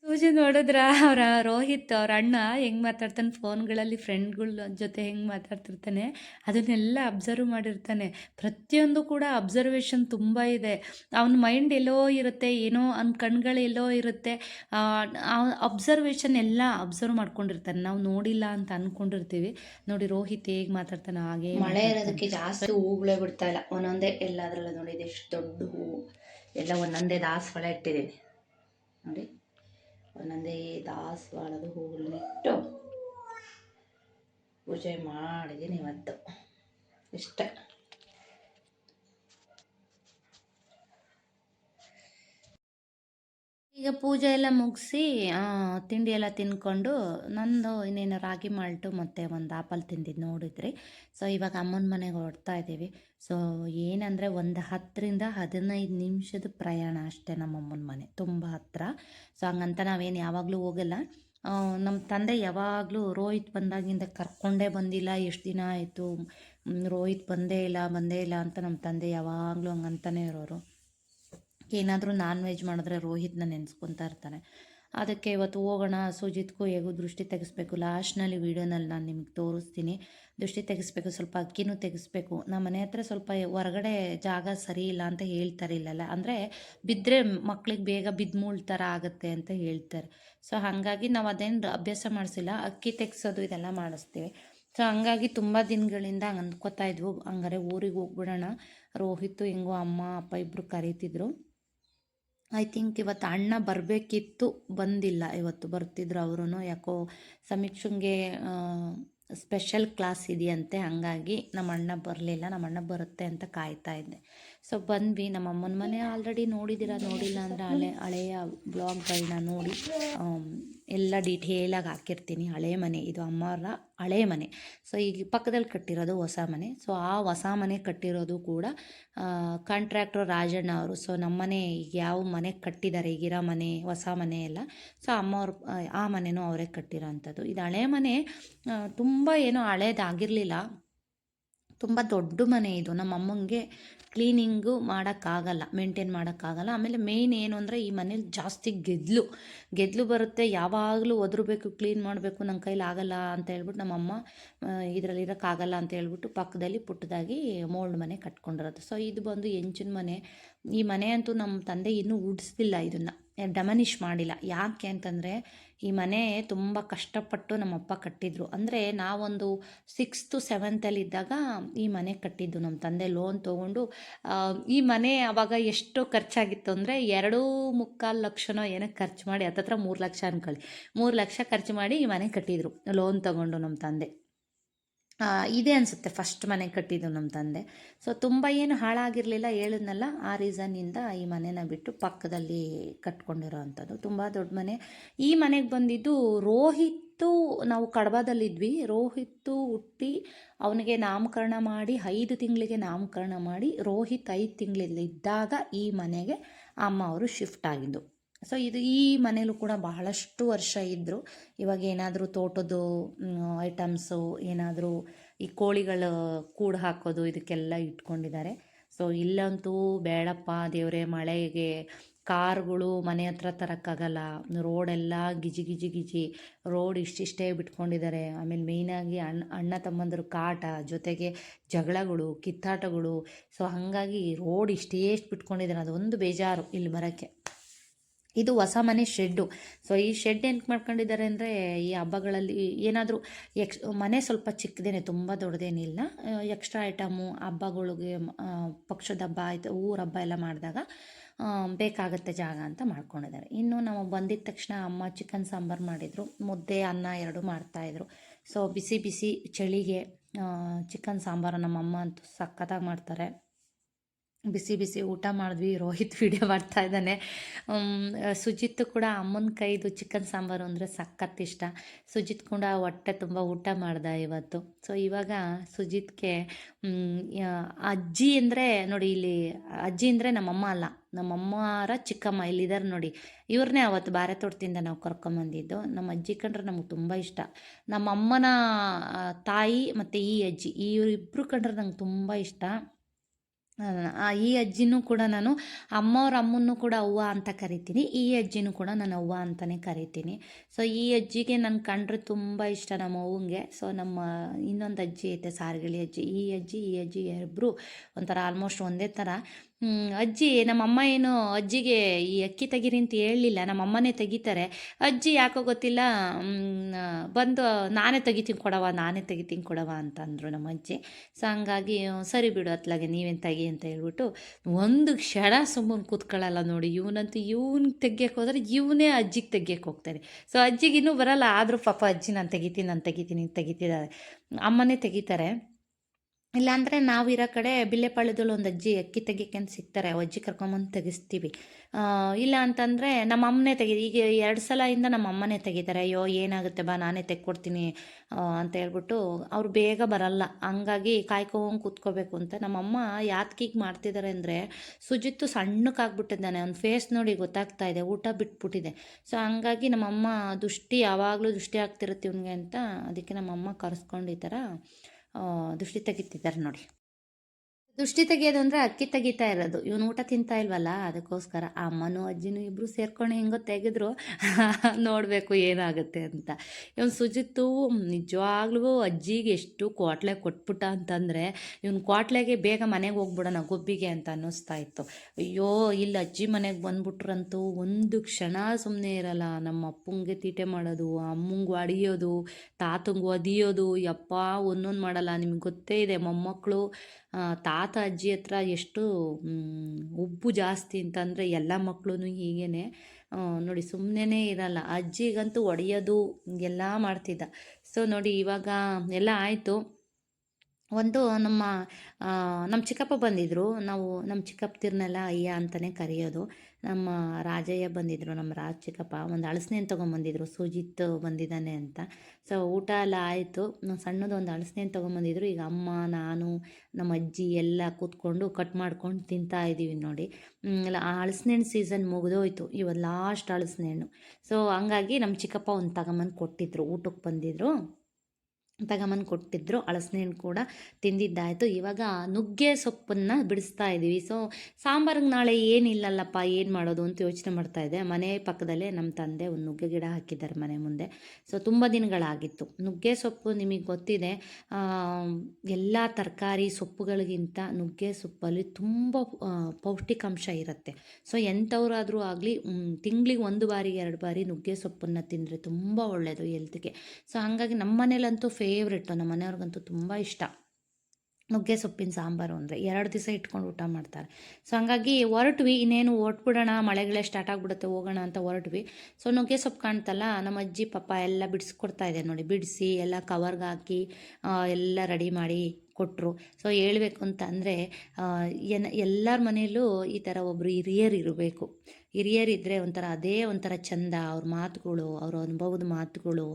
ಪೂಜೆ ನೋಡಿದ್ರ ಅವರ ರೋಹಿತ್ ಅವ್ರ ಅಣ್ಣ ಹೆಂಗೆ ಮಾತಾಡ್ತಾನೆ ಫೋನ್ಗಳಲ್ಲಿ ಫ್ರೆಂಡ್ಗಳ ಜೊತೆ ಹೆಂಗೆ ಮಾತಾಡ್ತಿರ್ತಾನೆ ಅದನ್ನೆಲ್ಲ ಅಬ್ಸರ್ವ್ ಮಾಡಿರ್ತಾನೆ. ಪ್ರತಿಯೊಂದು ಕೂಡ ಅಬ್ಸರ್ವೇಷನ್ ತುಂಬ ಇದೆ. ಅವನ ಮೈಂಡ್ ಎಲ್ಲೋ ಇರುತ್ತೆ ಏನೋ ಅವ್ನ ಕಣ್ಗಳು ಎಲ್ಲೋ ಇರುತ್ತೆ. ಅಬ್ಸರ್ವೇಷನ್ ಎಲ್ಲ ಅಬ್ಸರ್ವ್ ಮಾಡ್ಕೊಂಡಿರ್ತಾನೆ. ನಾವು ನೋಡಿಲ್ಲ ಅಂತ ಅಂದ್ಕೊಂಡಿರ್ತೀವಿ ನೋಡಿ ರೋಹಿತ್ ಹೇಗೆ ಮಾತಾಡ್ತಾನೆ ಹಾಗೆ ಮಳೆ ಇರೋದಕ್ಕೆ ಜಾಸ್ತಿ ಹೂಗಳೇ ಬಿಡ್ತಾ ಇಲ್ಲ. ಒಂದೊಂದೇ ಎಲ್ಲಾದ್ರಲ್ಲ ನೋಡಿ ಎಷ್ಟು ದೊಡ್ಡ ಹೂವು ಎಲ್ಲ ಒಂದೊಂದೇ ದಾಸವಾಳ ಇಟ್ಟಿದ್ದೀನಿ ನೋಡಿ. ಒಂದೊಂದೇ ದಾಸವಾಳದ ಹೂಗಳನ್ನಿಟ್ಟು ಪೂಜೆ ಮಾಡಿದ್ದೀನಿ ಇವತ್ತು ಇಷ್ಟೇ ಈಗ ಪೂಜೆ ಎಲ್ಲ ಮುಗಿಸಿ ತಿಂಡಿ ಎಲ್ಲ ತಿನ್ಕೊಂಡು ನಂದು ಇನ್ನೇನು ರಾಗಿ ಮಾಲ್ಟು ಮತ್ತು ಒಂದು ಆಪಲ್ ತಿಂದಿದ್ದು ನೋಡಿದ್ರಿ. ಸೊ ಇವಾಗ ಅಮ್ಮನ ಮನೆಗೆ ಹೊರಡ್ತಾ ಇದ್ದೀವಿ ಸೊ ಏನಂದರೆ ಒಂದು ಹತ್ತರಿಂದ ಹದಿನೈದು ನಿಮಿಷದ ಪ್ರಯಾಣ ಅಷ್ಟೇ ನಮ್ಮ ಅಮ್ಮನ ಮನೆ, ತುಂಬ ಹತ್ತಿರ ಸೊ ಹಂಗಂತ ನಾವೇನು ಯಾವಾಗಲೂ ಹೋಗಲ್ಲ. ನಮ್ಮ ತಂದೆ ಯಾವಾಗಲೂ ರೋಹಿತ್ ಬಂದಾಗಿಂದ ಕರ್ಕೊಂಡೇ ಬಂದಿಲ್ಲ, ಎಷ್ಟು ದಿನ ಆಯಿತು, ರೋಹಿತ್ ಬಂದೇ ಇಲ್ಲ ಬಂದೇ ಇಲ್ಲ ಅಂತ ನಮ್ಮ ತಂದೆ ಯಾವಾಗಲೂ ಹಂಗಂತಾನೆ ಇರೋರು. ಏನಾದರೂ ನಾನ್ ವೆಜ್ ಮಾಡಿದ್ರೆ ರೋಹಿತ್ನ ನೆನೆಸ್ಕೊತಾ ಇರ್ತಾನೆ. ಅದಕ್ಕೆ ಇವತ್ತು ಹೋಗೋಣ, ಸುಜಿತ್ಗೂ ಹೇಗೂ ದೃಷ್ಟಿ ತೆಗೆಸ್ಬೇಕು. ಲಾಸ್ಟ್ನಲ್ಲಿ ವೀಡಿಯೋನಲ್ಲಿ ನಾನು ನಿಮಗೆ ತೋರಿಸ್ತೀನಿ. ದೃಷ್ಟಿ ತೆಗೆಸ್ಬೇಕು, ಸ್ವಲ್ಪ ಅಕ್ಕಿನೂ ತೆಗೆಸ್ಬೇಕು. ನಮ್ಮ ಮನೆ ಹತ್ರ ಸ್ವಲ್ಪ ಹೊರಗಡೆ ಜಾಗ ಸರಿ ಇಲ್ಲ ಅಂತ ಹೇಳ್ತಾರೆ ಇಲ್ಲಲ್ಲ. ಅಂದರೆ ಬಿದ್ದರೆ ಮಕ್ಳಿಗೆ ಬೇಗ ಬಿದ್ದು ಮೂಳ್ ಥರ ಆಗುತ್ತೆ ಅಂತ ಹೇಳ್ತಾರೆ. ಸೊ ಹಾಗಾಗಿ ನಾವು ಅದೇನು ಅಭ್ಯಾಸ ಮಾಡಿಸಿಲ್ಲ. ಅಕ್ಕಿ ತೆಗೆಸೋದು ಇದೆಲ್ಲ ಮಾಡಿಸ್ತೀವಿ. ಸೊ ಹಂಗಾಗಿ ತುಂಬ ದಿನಗಳಿಂದ ಅಂದ್ಕೋತಾ ಇದ್ವು. ಹಂಗಾರೆ ಊರಿಗೆ ಹೋಗ್ಬಿಡೋಣ. ರೋಹಿತ್ ಹೆಂಗೋ ಅಮ್ಮ, ಅಪ್ಪ ಇಬ್ಬರು ಕರೀತಿದ್ರು. ಐ ಥಿಂಕ್ ಇವತ್ತು ಅಣ್ಣ ಬರಬೇಕಿತ್ತು, ಬಂದಿಲ್ಲ ಇವತ್ತು. ಬರ್ತಿದ್ರು ಅವರು ಯಾಕೋ ಸಮೀಕ್ಷೆಗೆ ಸ್ಪೆಷಲ್ ಕ್ಲಾಸ್ ಇದೆಯಂತೆ, ಹಾಗಾಗಿ ನಮ್ಮ ಅಣ್ಣ ಬರಲಿಲ್ಲ ನಮ್ಮ ಅಣ್ಣ ಬರುತ್ತೆ ಅಂತ ಕಾಯ್ತಾ ಇದ್ದೆ. ಸೊ ಬಂದ್ವಿ. ನಮ್ಮ ಅಮ್ಮನ ಮನೆ ಆಲ್ರೆಡಿ ನೋಡಿದ್ದೀರ ನೋಡಿಲ್ಲ ಅಂದರೆ ಹಳೆ, ಹಳೆಯ ಬ್ಲಾಗ್ಗಳನ್ನ ನೋಡಿ ಎಲ್ಲ ಡೀಟೇಲಾಗಿ ಹಾಕಿರ್ತೀನಿ. ಹಳೆ ಮನೆ. ಇದು ಅಮ್ಮರ ಹಳೆ ಮನೆ. ಸೊ ಈಗ ಪಕ್ಕದಲ್ಲಿ ಕಟ್ಟಿರೋದು ಹೊಸ ಮನೆ. ಸೊ ಆ ಹೊಸ ಮನೆ ಕಟ್ಟಿರೋದು ಕೂಡ ಕಾಂಟ್ರಾಕ್ಟರ್ ರಾಜಣ್ಣ ಅವರು. ಸೊ ನಮ್ಮನೆ ಈಗ ಯಾವ ಮನೆ ಕಟ್ಟಿದ್ದಾರೆ ಈಗಿರೋ ಮನೆ, ಹೊಸ ಮನೆ ಎಲ್ಲ. ಸೊ ಅಮ್ಮವ್ರು, ಆ ಮನೆನೂ ಅವರೇ ಕಟ್ಟಿರೋ ಅಂಥದ್ದು ಇದು ಹಳೆ ಮನೆ ತುಂಬ ಏನೋ ಹಳೇದಾಗಿರಲಿಲ್ಲ. ತುಂಬ ದೊಡ್ಡ ಮನೆ ಇದು. ನಮ್ಮ ಅಮ್ಮಂಗೆ ಕ್ಲೀನಿಂಗು ಮಾಡೋಕ್ಕಾಗಲ್ಲ ಮೇಂಟೈನ್ ಮಾಡೋಕ್ಕಾಗಲ್ಲ. ಆಮೇಲೆ ಮೇಯ್ನ್ ಏನು ಅಂದರೆ ಈ ಮನೇಲಿ ಜಾಸ್ತಿ ಗೆದ್ಲು. ಗೆದ್ಲು ಬರುತ್ತೆ, ಯಾವಾಗಲೂ ಒದರಬೇಕು ಕ್ಲೀನ್ ಮಾಡಬೇಕು ನನ್ನ ಕೈಲಿ ಆಗಲ್ಲ ಅಂತ ಹೇಳ್ಬಿಟ್ಟು ನಮ್ಮಮ್ಮ ಇದರಲ್ಲಿ ಇರೋಕ್ಕಾಗಲ್ಲ ಅಂತ ಹೇಳ್ಬಿಟ್ಟು ಪಕ್ಕದಲ್ಲಿ ಪುಟ್ಟದಾಗಿ ಮೋಲ್ಡ್ ಮನೆ ಕಟ್ಕೊಂಡಿರೋದು. ಸೊ ಇದು ಬಂದು ಹೆಂಚಿನ ಮನೆ. ಈ ಮನೆ ಅಂತೂ ನಮ್ಮ ತಂದೆ ಇನ್ನೂ ಉಡಿಸ್ತಿಲ್ಲ ಇದನ್ನು. ಡಮನಿಷ್ ಮಾಡಿಲ್ಲ. ಯಾಕೆ ಅಂತಂದರೆ ಈ ಮನೆ ತುಂಬ ಕಷ್ಟಪಟ್ಟು ನಮ್ಮಪ್ಪ ಕಟ್ಟಿದ್ರು. ಅಂದರೆ ನಾವೊಂದು ಸಿಕ್ಸ್ತು ಸೆವೆಂತಲ್ಲಿ ಇದ್ದಾಗ ಈ ಮನೆ ಕಟ್ಟಿದ್ದು ನಮ್ಮ ತಂದೆ ಲೋನ್ ತೊಗೊಂಡು ಈ ಮನೆ ಆವಾಗ ಎಷ್ಟು ಖರ್ಚಾಗಿತ್ತು ಅಂದರೆ ಎರಡೂ ಮುಕ್ಕಾಲು ಲಕ್ಷನೋ ಏನಕ್ಕೆ ಖರ್ಚು ಮಾಡಿ, ಹತ್ತತ್ರ ಮೂರು ಲಕ್ಷ ಅನ್ಕೊಳ್ಳಿ. ಮೂರು ಲಕ್ಷ ಖರ್ಚು ಮಾಡಿ ಈ ಮನೆ ಕಟ್ಟಿದ್ರು ಲೋನ್ ತೊಗೊಂಡು ನಮ್ಮ ತಂದೆ. ಇದೇ ಅನಿಸುತ್ತೆ ಫಸ್ಟ್ ಮನೆ ಕಟ್ಟಿದ್ದು ನಮ್ಮ ತಂದೆ. ಸೊ ತುಂಬ ಏನು ಹಾಳಾಗಿರಲಿಲ್ಲ ಹೇಳಿದ್ನಲ್ಲ, ಆ ರೀಸನ್ನಿಂದ ಈ ಮನೆನ ಬಿಟ್ಟು ಪಕ್ಕದಲ್ಲಿ ಕಟ್ಕೊಂಡಿರೋ ತುಂಬ ದೊಡ್ಡ ಮನೆ. ಈ ಮನೆಗೆ ಬಂದಿದ್ದು ರೋಹಿತ್ತು, ನಾವು ಕಡಬದಲ್ಲಿದ್ವಿ. ರೋಹಿತ್ತು ಹುಟ್ಟಿ ಅವನಿಗೆ ನಾಮಕರಣ ಮಾಡಿ, ಐದು ತಿಂಗಳಿಗೆ ನಾಮಕರಣ ಮಾಡಿ, ರೋಹಿತ್ ಐದು ತಿಂಗಳಲ್ಲಿದ್ದಾಗ ಈ ಮನೆಗೆ ಅಮ್ಮ ಅವರು ಶಿಫ್ಟ್ ಆಗಿದ್ದು. ಸೊ ಇದು ಈ ಮನೇಲೂ ಕೂಡ ಬಹಳಷ್ಟು ವರ್ಷ ಇದ್ದರು ಇವಾಗ ಏನಾದರೂ ತೋಟದ್ದು ಐಟಮ್ಸು ಏನಾದರೂ ಈ ಕೋಳಿಗಳ ಕೂಡ ಹಾಕೋದು ಇದಕ್ಕೆಲ್ಲ ಇಟ್ಕೊಂಡಿದ್ದಾರೆ. ಸೊ ಇಲ್ಲಂತೂ ಬೇಡಪ್ಪ, ದೇವರೇ, ಮಳೆಗೆ ಕಾರ್ಗಳು ಮನೆ ಹತ್ರ ತರೋಕ್ಕಾಗಲ್ಲ. ರೋಡೆಲ್ಲ ಗಿಜಿ ಗಿಜಿ ಗಿಜಿ ರೋಡ್ ಇಷ್ಟಿಷ್ಟೇ ಬಿಟ್ಕೊಂಡಿದ್ದಾರೆ. ಆಮೇಲೆ ಮೇಯ್ನಾಗಿ ಅಣ್ಣ ಅಣ್ಣ ತಮ್ಮಂದರು ಕಾಟ, ಜೊತೆಗೆ ಜಗಳಗಳು, ಕಿತ್ತಾಟಗಳು. ಸೊ ಹಾಗಾಗಿ ರೋಡ್ ಇಷ್ಟೇ ಬಿಟ್ಕೊಂಡಿದ್ದಾರೆ. ಅದೊಂದು ಬೇಜಾರು ಇಲ್ಲಿ ಬರೋಕ್ಕೆ. ಇದು ಹೊಸ ಮನೆ ಶೆಡ್ಡು ಸೊ ಈ ಶೆಡ್ ಏನಕ್ಕೆ ಮಾಡ್ಕೊಂಡಿದ್ದಾರೆ ಅಂದರೆ, ಈ ಹಬ್ಬಗಳಲ್ಲಿ ಏನಾದರೂ ಎಕ್ಸ್, ಮನೆ ಸ್ವಲ್ಪ ಚಿಕ್ಕದೇನೆ, ತುಂಬ ದೊಡ್ಡದೇನಿಲ್ಲ ಎಕ್ಸ್ಟ್ರಾ ಐಟಮು ಹಬ್ಬಗಳಿಗೆ ಪಕ್ಷದ ಹಬ್ಬ ಆಯಿತು, ಊರ ಹಬ್ಬ ಎಲ್ಲ ಮಾಡಿದಾಗ ಬೇಕಾಗುತ್ತೆ ಜಾಗ ಅಂತ ಮಾಡ್ಕೊಂಡಿದ್ದಾರೆ. ಇನ್ನು ನಾವು ಬಂದಿದ ತಕ್ಷಣ ಅಮ್ಮ ಚಿಕನ್ ಸಾಂಬಾರು ಮಾಡಿದರು, ಮುದ್ದೆ, ಅನ್ನ ಎರಡು ಮಾಡ್ತಾಯಿದ್ರು ಸೊ ಬಿಸಿ ಬಿಸಿ ಚಳಿಗೆ ಚಿಕನ್ ಸಾಂಬಾರು ನಮ್ಮಮ್ಮ ಅಂತೂ ಸಖತ್ತಾಗಿ ಮಾಡ್ತಾರೆ. ಬಿಸಿ ಬಿಸಿ ಊಟ ಮಾಡಿದ್ವಿ, ರೋಹಿತ್ <laughs> ವಿಡಿಯೋ ಮಾಡ್ತಾ ಇದ್ದಾನೆ. ಸುಜಿತ್ ಕೂಡ ಅಮ್ಮನ ಕೈದು ಚಿಕನ್ ಸಾಂಬಾರು ಅಂದರೆ ಸಖತ್ ಇಷ್ಟ. ಸುಜಿತ್ ಕೂಡ ಹೊಟ್ಟೆ ತುಂಬ ಊಟ ಮಾಡ್ದ ಇವತ್ತು. ಸೊ ಇವಾಗ ಸುಜಿತ್ಗೆ ಅಜ್ಜಿ ಅಂದರೆ ನೋಡಿ ಇಲ್ಲಿ, ಅಜ್ಜಿ ಅಂದರೆ ನಮ್ಮಮ್ಮ ಅಲ್ಲ, ನಮ್ಮಮ್ಮರ ಚಿಕ್ಕಮ್ಮ ಇಲ್ಲಿದ್ದಾರೆ ನೋಡಿ. ಇವ್ರನ್ನೇ ಅವತ್ತು ಬಾರೆ ತೋಟದಿಂದ ನಾವು ಕರ್ಕೊಂಬಂದಿದ್ದು ನಮ್ಮ ಅಜ್ಜಿ ಕಂಡ್ರೆ ನಮ್ಗೆ ತುಂಬ ಇಷ್ಟ. ನಮ್ಮ ಅಮ್ಮನ ತಾಯಿ ಮತ್ತು ಈ ಅಜ್ಜಿ ಇವರಿಬ್ಬರು ಕಂಡ್ರೆ ನಂಗೆ ತುಂಬ ಇಷ್ಟ. ಈ ಅಜ್ಜಿನೂ ಕೂಡ ನಾನು ಅಮ್ಮವ್ರ ಅಮ್ಮನ್ನು ಕೂಡ ಅವ್ವ ಅಂತ ಕರಿತೀನಿ. ಈ ಅಜ್ಜಿನೂ ಕೂಡ ನಾನು ಅವ್ವ ಅಂತಲೇ ಕರಿತೀನಿ. ಸೊ ಈ ಅಜ್ಜಿಗೆ ನನ್ನ ಕಂಡ್ರೆ ತುಂಬ ಇಷ್ಟ ನಮ್ಮ ಅವ್ವಂಗೆ. ಸೊ ನಮ್ಮ ಇನ್ನೊಂದು ಅಜ್ಜಿ ಐತೆ, ಸಾರ್ಗಳಿ ಅಜ್ಜಿ. ಈ ಅಜ್ಜಿ ಈ ಅಜ್ಜಿ ಇಬ್ಬರು ಒಂಥರ ಆಲ್ಮೋಸ್ಟ್ ಒಂದೇ ಥರ ಅಜ್ಜಿ, ನಮ್ಮಮ್ಮ ಏನು ಅಜ್ಜಿಗೆ ಈ ಅಕ್ಕಿ ತೆಗೀರಿ ಅಂತ ಹೇಳಲಿಲ್ಲ. ನಮ್ಮಮ್ಮನೇ ತೆಗಿತಾರೆ. ಅಜ್ಜಿ ಯಾಕೋ ಗೊತ್ತಿಲ್ಲ ಬಂದು ನಾನೇ ತೆಗಿತೀನಿ ಕೊಡವ ನಾನೇ ತೆಗಿತೀನಿ ಕೊಡವ ಅಂತ ಅಂದರು ನಮ್ಮ ಅಜ್ಜಿ. ಸೊ ಹಂಗಾಗಿ ಸರಿ ಬಿಡು ಅತ್ಲಾಗೆ, ನೀವೇನು ತೆಗಿ ಅಂತ ಹೇಳ್ಬಿಟ್ಟು ಒಂದು ಕ್ಷಣ ಸುಮ್ಮನೆ ಕೂತ್ಕೊಳ್ಳಲ್ಲ ನೋಡಿ. ಇವನಂತೂ ಇವನ್ ತೆಗಿಯಕ್ಕೆ ಹೋದ್ರೆ ಇವನೇ ಅಜ್ಜಿಗೆ ತೆಗಿಯಕ್ಕೆ ಹೋಗ್ತಾರೆ. ಸೊ ಅಜ್ಜಿಗಿನ್ನೂ ಬರಲ್ಲ. ಆದರೂ ಪಾಪ ಅಜ್ಜಿ, ನಾನು ತೆಗಿತೀನಿ ನಾನು ತೆಗಿತೀನಿ, ತೆಗಿತಿದ್ದಾರೆ. ಅಮ್ಮನೇ ತೆಗಿತಾರೆ. ಇಲ್ಲಾಂದರೆ ಇರೋ ಕಡೆ ಬಿಲ್ಲೆಪಾಳ್ಯದಲ್ಲಿ ಒಂದು ಅಜ್ಜಿ ಅಕ್ಕಿ ತೆಗಿಯಕ್ಕೆ ಅಂತ ಸಿಗ್ತಾರೆ ಅಜ್ಜಿ ಕರ್ಕೊಂಬಂದು ತೆಗಿಸ್ತೀವಿ. ಇಲ್ಲ ಅಂತಂದರೆ ನಮ್ಮ ಅಮ್ಮನೇ ತೆಗಿ ಈಗ ಎರಡು ಸಲ ಇಂದ ನಮ್ಮ ಅಮ್ಮನೇ ತೆಗಿತಾರೆ, ಅಯ್ಯೋ ಏನಾಗುತ್ತೆ ಬಾ ನಾನೇ ತೆಕ್ಕೊಡ್ತೀನಿ ಅಂತ ಹೇಳ್ಬಿಟ್ಟು ಅವ್ರು ಬೇಗ ಬರಲ್ಲ. ಹಂಗಾಗಿ ಕಾಯ್ಕೊಂಡು ಕೂತ್ಕೋಬೇಕು ಅಂತ ನಮ್ಮಮ್ಮ ಯಾತ್ಕಿಗೆ ಮಾಡ್ತಿದ್ದಾರೆ ಅಂದರೆ ಸುಜಿತ್ತು ಸಣ್ಣಕ್ಕಾಗ್ಬಿಟ್ಟಿದ್ದಾನೆ ಅವ್ನ ಫೇಸ್ ನೋಡಿ ಗೊತ್ತಾಗ್ತಾ ಇದೆ, ಊಟ ಬಿಟ್ಬಿಟ್ಟಿದೆ. ಸೊ ಹಂಗಾಗಿ ನಮ್ಮಮ್ಮ ದೃಷ್ಟಿ ಯಾವಾಗಲೂ ದೃಷ್ಟಿ ಆಗ್ತಿರುತ್ತೆ ಇವನಿಗೆ ಅಂತ ಅದಕ್ಕೆ ನಮ್ಮಮ್ಮ ಕರೆಸ್ಕೊಂಡು ಈ ಥರ ದೃಷ್ಟಿ ತೆಗಿತಿದ್ದಾರೆ ನೋಡಿ. ದೃಷ್ಟಿ ತೆಗಿಯೋದು ಅಂದರೆ ಅಕ್ಕಿ ತೆಗಿತಾ ಇರೋದು. ಇವನು ಊಟ ತಿಂತಾ ಇಲ್ವಲ್ಲ, ಅದಕ್ಕೋಸ್ಕರ ಅಮ್ಮನೂ ಅಜ್ಜಿನೂ ಇಬ್ಬರು ಸೇರ್ಕೊಂಡು ಹೆಂಗೋ ತೆಗೆದ್ರು, <laughs> ನೋಡಬೇಕು ಏನಾಗುತ್ತೆ ಅಂತ. ಇವನು ಸುಜಿತ್ತು ನಿಜವಾಗ್ಲೂ ಅಜ್ಜಿಗೆ ಎಷ್ಟು ಕ್ವಾಟ್ಲೆ ಕೊಟ್ಬಿಟ್ಟ ಅಂತಂದರೆ, ಇವನು ಕ್ವಾಟ್ಲೆಗೆ ಬೇಗ ಮನೆಗೆ ಹೋಗ್ಬಿಡೋಣ ಗೊಬ್ಬಿಗೆ ಅಂತ ಅನ್ನಿಸ್ತಾ ಇತ್ತು. ಅಯ್ಯೋ ಇಲ್ಲಿ ಅಜ್ಜಿ ಮನೆಗೆ ಬಂದ್ಬಿಟ್ರಂತೂ ಒಂದು ಕ್ಷಣ ಸುಮ್ಮನೆ ಇರಲ್ಲ. ನಮ್ಮ ಅಪ್ಪಂಗೆ ತೀಟೆ ಮಾಡೋದು, ಅಮ್ಮಂಗೆ ಒಡೆಯೋದು ತಾತಂಗೆ ಒದಿಯೋದು ಯಪ್ಪ, ಒಂದೊಂದು ಮಾಡಲ್ಲ. ನಿಮ್ಗೆ ಗೊತ್ತೇ ಇದೆ ಮೊಮ್ಮಕ್ಕಳು ತಾತ, ಅಜ್ಜಿ ಹತ್ರ ಎಷ್ಟು ಉಬ್ಬು ಜಾಸ್ತಿ ಅಂತಂದರೆ ಎಲ್ಲ ಮಕ್ಕಳು ಹೀಗೇ ನೋಡಿ ಸುಮ್ಮನೆ ಇರಲ್ಲ. ಅಜ್ಜಿಗಂತೂ ಒಡೆಯೋದು ಎಲ್ಲ ಮಾಡ್ತಿದ್ದ. ಸೊ ನೋಡಿ ಇವಾಗ ಎಲ್ಲ ಆಯಿತು. ಒಂದು ನಮ್ಮ ನಮ್ಮ ಚಿಕ್ಕಪ್ಪ ಬಂದಿದ್ದರು ನಾವು ನಮ್ಮ ಚಿಕ್ಕಪ್ಪತಿರ್ನೆಲ್ಲ ಅಯ್ಯ ಅಂತಲೇ ಕರೆಯೋದು. ನಮ್ಮ ರಾಜಯ್ಯ ಬಂದಿದ್ದರು ನಮ್ಮ ರಾಜ್ ಚಿಕ್ಕಪ್ಪ ಒಂದು ಹಳಸ್ನೇನು ತೊಗೊಂಬಂದಿದ್ರು, ಸುಜಿತ್ ಬಂದಿದ್ದಾನೆ ಅಂತ. ಸೊ ಊಟ ಎಲ್ಲ ಆಯಿತು. ಸಣ್ಣದು ಒಂದು ಹಳಸ್ನೇನು ತೊಗೊಂಬಂದಿದ್ರು. ಈಗ ಅಮ್ಮ, ನಾನು, ನಮ್ಮ ಅಜ್ಜಿ ಎಲ್ಲ ಕೂತ್ಕೊಂಡು ಕಟ್ ಮಾಡ್ಕೊಂಡು ತಿಂತಾ ಇದ್ದೀವಿ ನೋಡಿ. ಆ ಹಳಸ್ನೇನು ಸೀಸನ್ ಮುಗಿದೋಯ್ತು. ಇವತ್ತು ಲಾಸ್ಟ್ ಹಳಸ್ನೇನು ಸೊ ಹಂಗಾಗಿ ನಮ್ಮ ಚಿಕ್ಕಪ್ಪ ಒಂದು ತಗೊಂಬಂದು ಕೊಟ್ಟಿದ್ರು ಊಟಕ್ಕೆ ಬಂದಿದ್ರು. ತಗೊಂಬಂದು ಕೊಟ್ಟಿದ್ರು ಹಳಸಿನ ಕೂಡ ತಿಂದಿದ್ದಾಯಿತು. ಇವಾಗ ನುಗ್ಗೆ ಸೊಪ್ಪನ್ನು ಬಿಡಿಸ್ತಾ ಇದ್ದೀವಿ ಸೊ ಸಾಂಬಾರಿಗೆ ನಾಳೆ ಏನಿಲ್ಲಲ್ಲಪ್ಪ, ಏನು ಮಾಡೋದು ಅಂತ ಯೋಚನೆ ಮಾಡ್ತಾ ಇದ್ದೆ. ಮನೆ ಪಕ್ಕದಲ್ಲೇ ನಮ್ಮ ತಂದೆ ಒಂದು ನುಗ್ಗೆ ಗಿಡ ಹಾಕಿದ್ದಾರೆ ಮನೆ ಮುಂದೆ. ಸೊ ತುಂಬ ದಿನಗಳಾಗಿತ್ತು. ನುಗ್ಗೆ ಸೊಪ್ಪು ನಿಮಗೆ ಗೊತ್ತಿದೆ ಎಲ್ಲ ತರಕಾರಿ ಸೊಪ್ಪುಗಳಿಗಿಂತ ನುಗ್ಗೆ ಸೊಪ್ಪಲ್ಲಿ ತುಂಬ ಪೌಷ್ಟಿಕಾಂಶ ಇರುತ್ತೆ. ಸೊ ಎಂಥವ್ರಾದರೂ ಆಗಲಿ ತಿಂಗಳಿಗೆ ಒಂದು ಬಾರಿ ಎರಡು ಬಾರಿ ನುಗ್ಗೆ ಸೊಪ್ಪನ್ನು ತಿಂದರೆ ತುಂಬ ಒಳ್ಳೆಯದು ಹೆಲ್ತ್ಗೆ. ಸೊ ಹಾಗಾಗಿ ನಮ್ಮ ಮನೇಲಂತೂ ಫೇವ್ರೆಟ್ಟು ನಮ್ಮ ಮನೆಯವ್ರಿಗಂತೂ ತುಂಬ ಇಷ್ಟ. ನುಗ್ಗೆ ಸೊಪ್ಪಿನ ಸಾಂಬಾರು ಅಂದರೆ ಎರಡು ದಿವಸ ಇಟ್ಕೊಂಡು ಊಟ ಮಾಡ್ತಾರೆ. ಸೊ ಹಂಗಾಗಿ ಹೊರಟ್ವಿ, ಇನ್ನೇನು ಹೊರಟ್ಬಿಡೋಣ ಮಳೆಗಳೇ ಸ್ಟಾರ್ಟ್ ಆಗಿಬಿಡುತ್ತೆ, ಹೋಗೋಣ ಅಂತ ಹೊರಟ್ವಿ. ಸೊ ನುಗ್ಗೆ ಸೊಪ್ಪು ಕಾಣ್ತಲ್ಲ, ನಮ್ಮ ಅಜ್ಜಿ, ಪಪ್ಪ ಎಲ್ಲ ಬಿಡಿಸ್ಕೊಡ್ತಾ ಇದೆ ನೋಡಿ. ಬಿಡಿಸಿ, ಎಲ್ಲ ಕವರ್ಗೆ ಹಾಕಿ ಎಲ್ಲ ರೆಡಿ ಮಾಡಿ ಕೊಟ್ಟರು ಸೊ ಹೇಳಬೇಕು ಅಂತ ಅಂದರೆ ಏನ ಎಲ್ಲರ ಮನೆಯಲ್ಲೂ ಈ ಥರ ಒಬ್ಬರು ಹಿರಿಯರು ಇರಬೇಕು. ಹಿರಿಯರಿದ್ದರೆ ಒಂಥರ ಅದೇ ಒಂಥರ ಚಂದ, ಅವ್ರ ಮಾತುಗಳು, ಅವ್ರ ಅನುಭವದ ಮಾತುಗಳು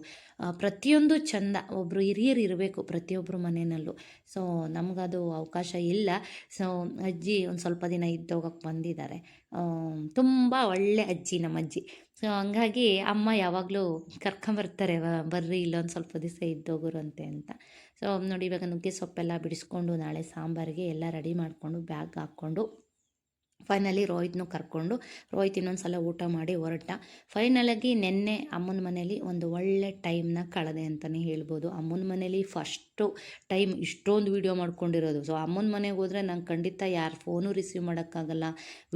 ಪ್ರತಿಯೊಂದು ಚಂದ ಒಬ್ಬರು ಹಿರಿಯರು ಇರಬೇಕು ಪ್ರತಿಯೊಬ್ಬರು ಮನೆಯಲ್ಲೂ. ಸೊ ನಮಗದು ಅವಕಾಶ ಇಲ್ಲ. ಸೊ ಅಜ್ಜಿ ಒಂದು ಸ್ವಲ್ಪ ದಿನ ಇದ್ದೋಗಕ್ಕೆ ಬಂದಿದ್ದಾರೆ. ತುಂಬ ಒಳ್ಳೆ ಅಜ್ಜಿ ನಮ್ಮ ಅಜ್ಜಿ ಸೊ ಹಂಗಾಗಿ ಅಮ್ಮ ಯಾವಾಗಲೂ ಕರ್ಕೊಂಬರ್ತಾರೆ "ವ- ಬರ್ರಿ, ಇಲ್ಲೊಂದು ಸ್ವಲ್ಪ ದಿವಸ ಇದ್ದೋಗುರಂತೆ ಅಂತ ಸೊ ನೋಡಿ ಇವಾಗ ನುಗ್ಗೆ ಸೊಪ್ಪೆಲ್ಲ ಬಿಡಿಸ್ಕೊಂಡು ನಾಳೆ ಸಾಂಬಾರಿಗೆ ಎಲ್ಲ ರೆಡಿ ಮಾಡಿಕೊಂಡು ಬ್ಯಾಗ್ ಹಾಕ್ಕೊಂಡು ಫೈನಲಿ ರೋಹಿತ್ನು ಕರ್ಕೊಂಡು, ರೋಹಿತ್ ಇನ್ನೊಂದು ಸಲ ಊಟ ಮಾಡಿ ಹೊರಟ. ಫೈನಲಾಗಿ ನಿನ್ನೆ ಅಮ್ಮನ ಮನೇಲಿ ಒಂದು ಒಳ್ಳೆ ಟೈಮ್ನ ಕಳೆದೆ ಅಂತಲೇ ಹೇಳ್ಬೋದು. ಅಮ್ಮನ ಮನೇಲಿ ಫಸ್ಟು ಟೈಮ್ ಇಷ್ಟೊಂದು ವೀಡಿಯೋ ಮಾಡ್ಕೊಂಡಿರೋದು. ಸೊ ಅಮ್ಮನ ಮನೆಗೆ ಹೋದರೆ ನಂಗೆ ಖಂಡಿತ ಯಾರು ಫೋನು ರಿಸೀವ್ ಮಾಡೋಕ್ಕಾಗಲ್ಲ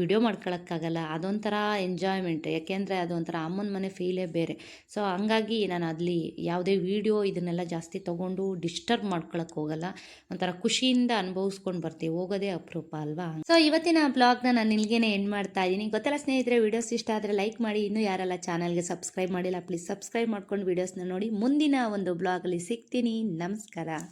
ವಿಡಿಯೋ ಮಾಡ್ಕೊಳಕ್ಕಾಗಲ್ಲ, ಅದೊಂಥರ ಎಂಜಾಯ್ಮೆಂಟ್ ಯಾಕೆಂದರೆ ಅದೊಂಥರ ಅಮ್ಮನ ಮನೆ ಫೀಲೇ ಬೇರೆ. ಸೊ ಹಂಗಾಗಿ ನಾನು ಅಲ್ಲಿ ಯಾವುದೇ ವೀಡಿಯೋ ಇದನ್ನೆಲ್ಲ ಜಾಸ್ತಿ ತೊಗೊಂಡು ಡಿಸ್ಟರ್ಬ್ ಮಾಡ್ಕೊಳಕ್ಕೆ ಹೋಗಲ್ಲ. ಒಂಥರ ಖುಷಿಯಿಂದ ಅನುಭವಿಸ್ಕೊಂಡು ಬರ್ತೀವಿ. ಹೋಗೋದೇ ಅಪರೂಪ ಅಲ್ವಾ? ಸೊ ಇವತ್ತಿನ ಬ್ಲಾಗ್ನ ನಾನು ಇಲ್ಲಿಗೆ ಎಂಡ್ ಮಾಡ್ತಾ ಇದ್ದೀನಿ. ಗೊತ್ತಲ್ಲ ಸ್ನೇಹಿತರೆ ವೀಡಿಯೋಸ್ ಇಷ್ಟ ಆದರೆ ಲೈಕ್ ಮಾಡಿ. ಇನ್ನೂ ಯಾರೆಲ್ಲ ಚಾನಲ್ಗೆ ಸಬ್ಸ್ಕ್ರೈಬ್ ಮಾಡಿಲ್ಲ ಪ್ಲೀಸ್ ಸಬ್ಸ್ಕ್ರೈಬ್ ಮಾಡ್ಕೊಂಡು ವೀಡಿಯೋಸ್ನ ನೋಡಿ. ಮುಂದಿನ ಒಂದು ಬ್ಲಾಗಲ್ಲಿ ಸಿಗ್ತೀನಿ. ನಮಸ್ಕಾರ. para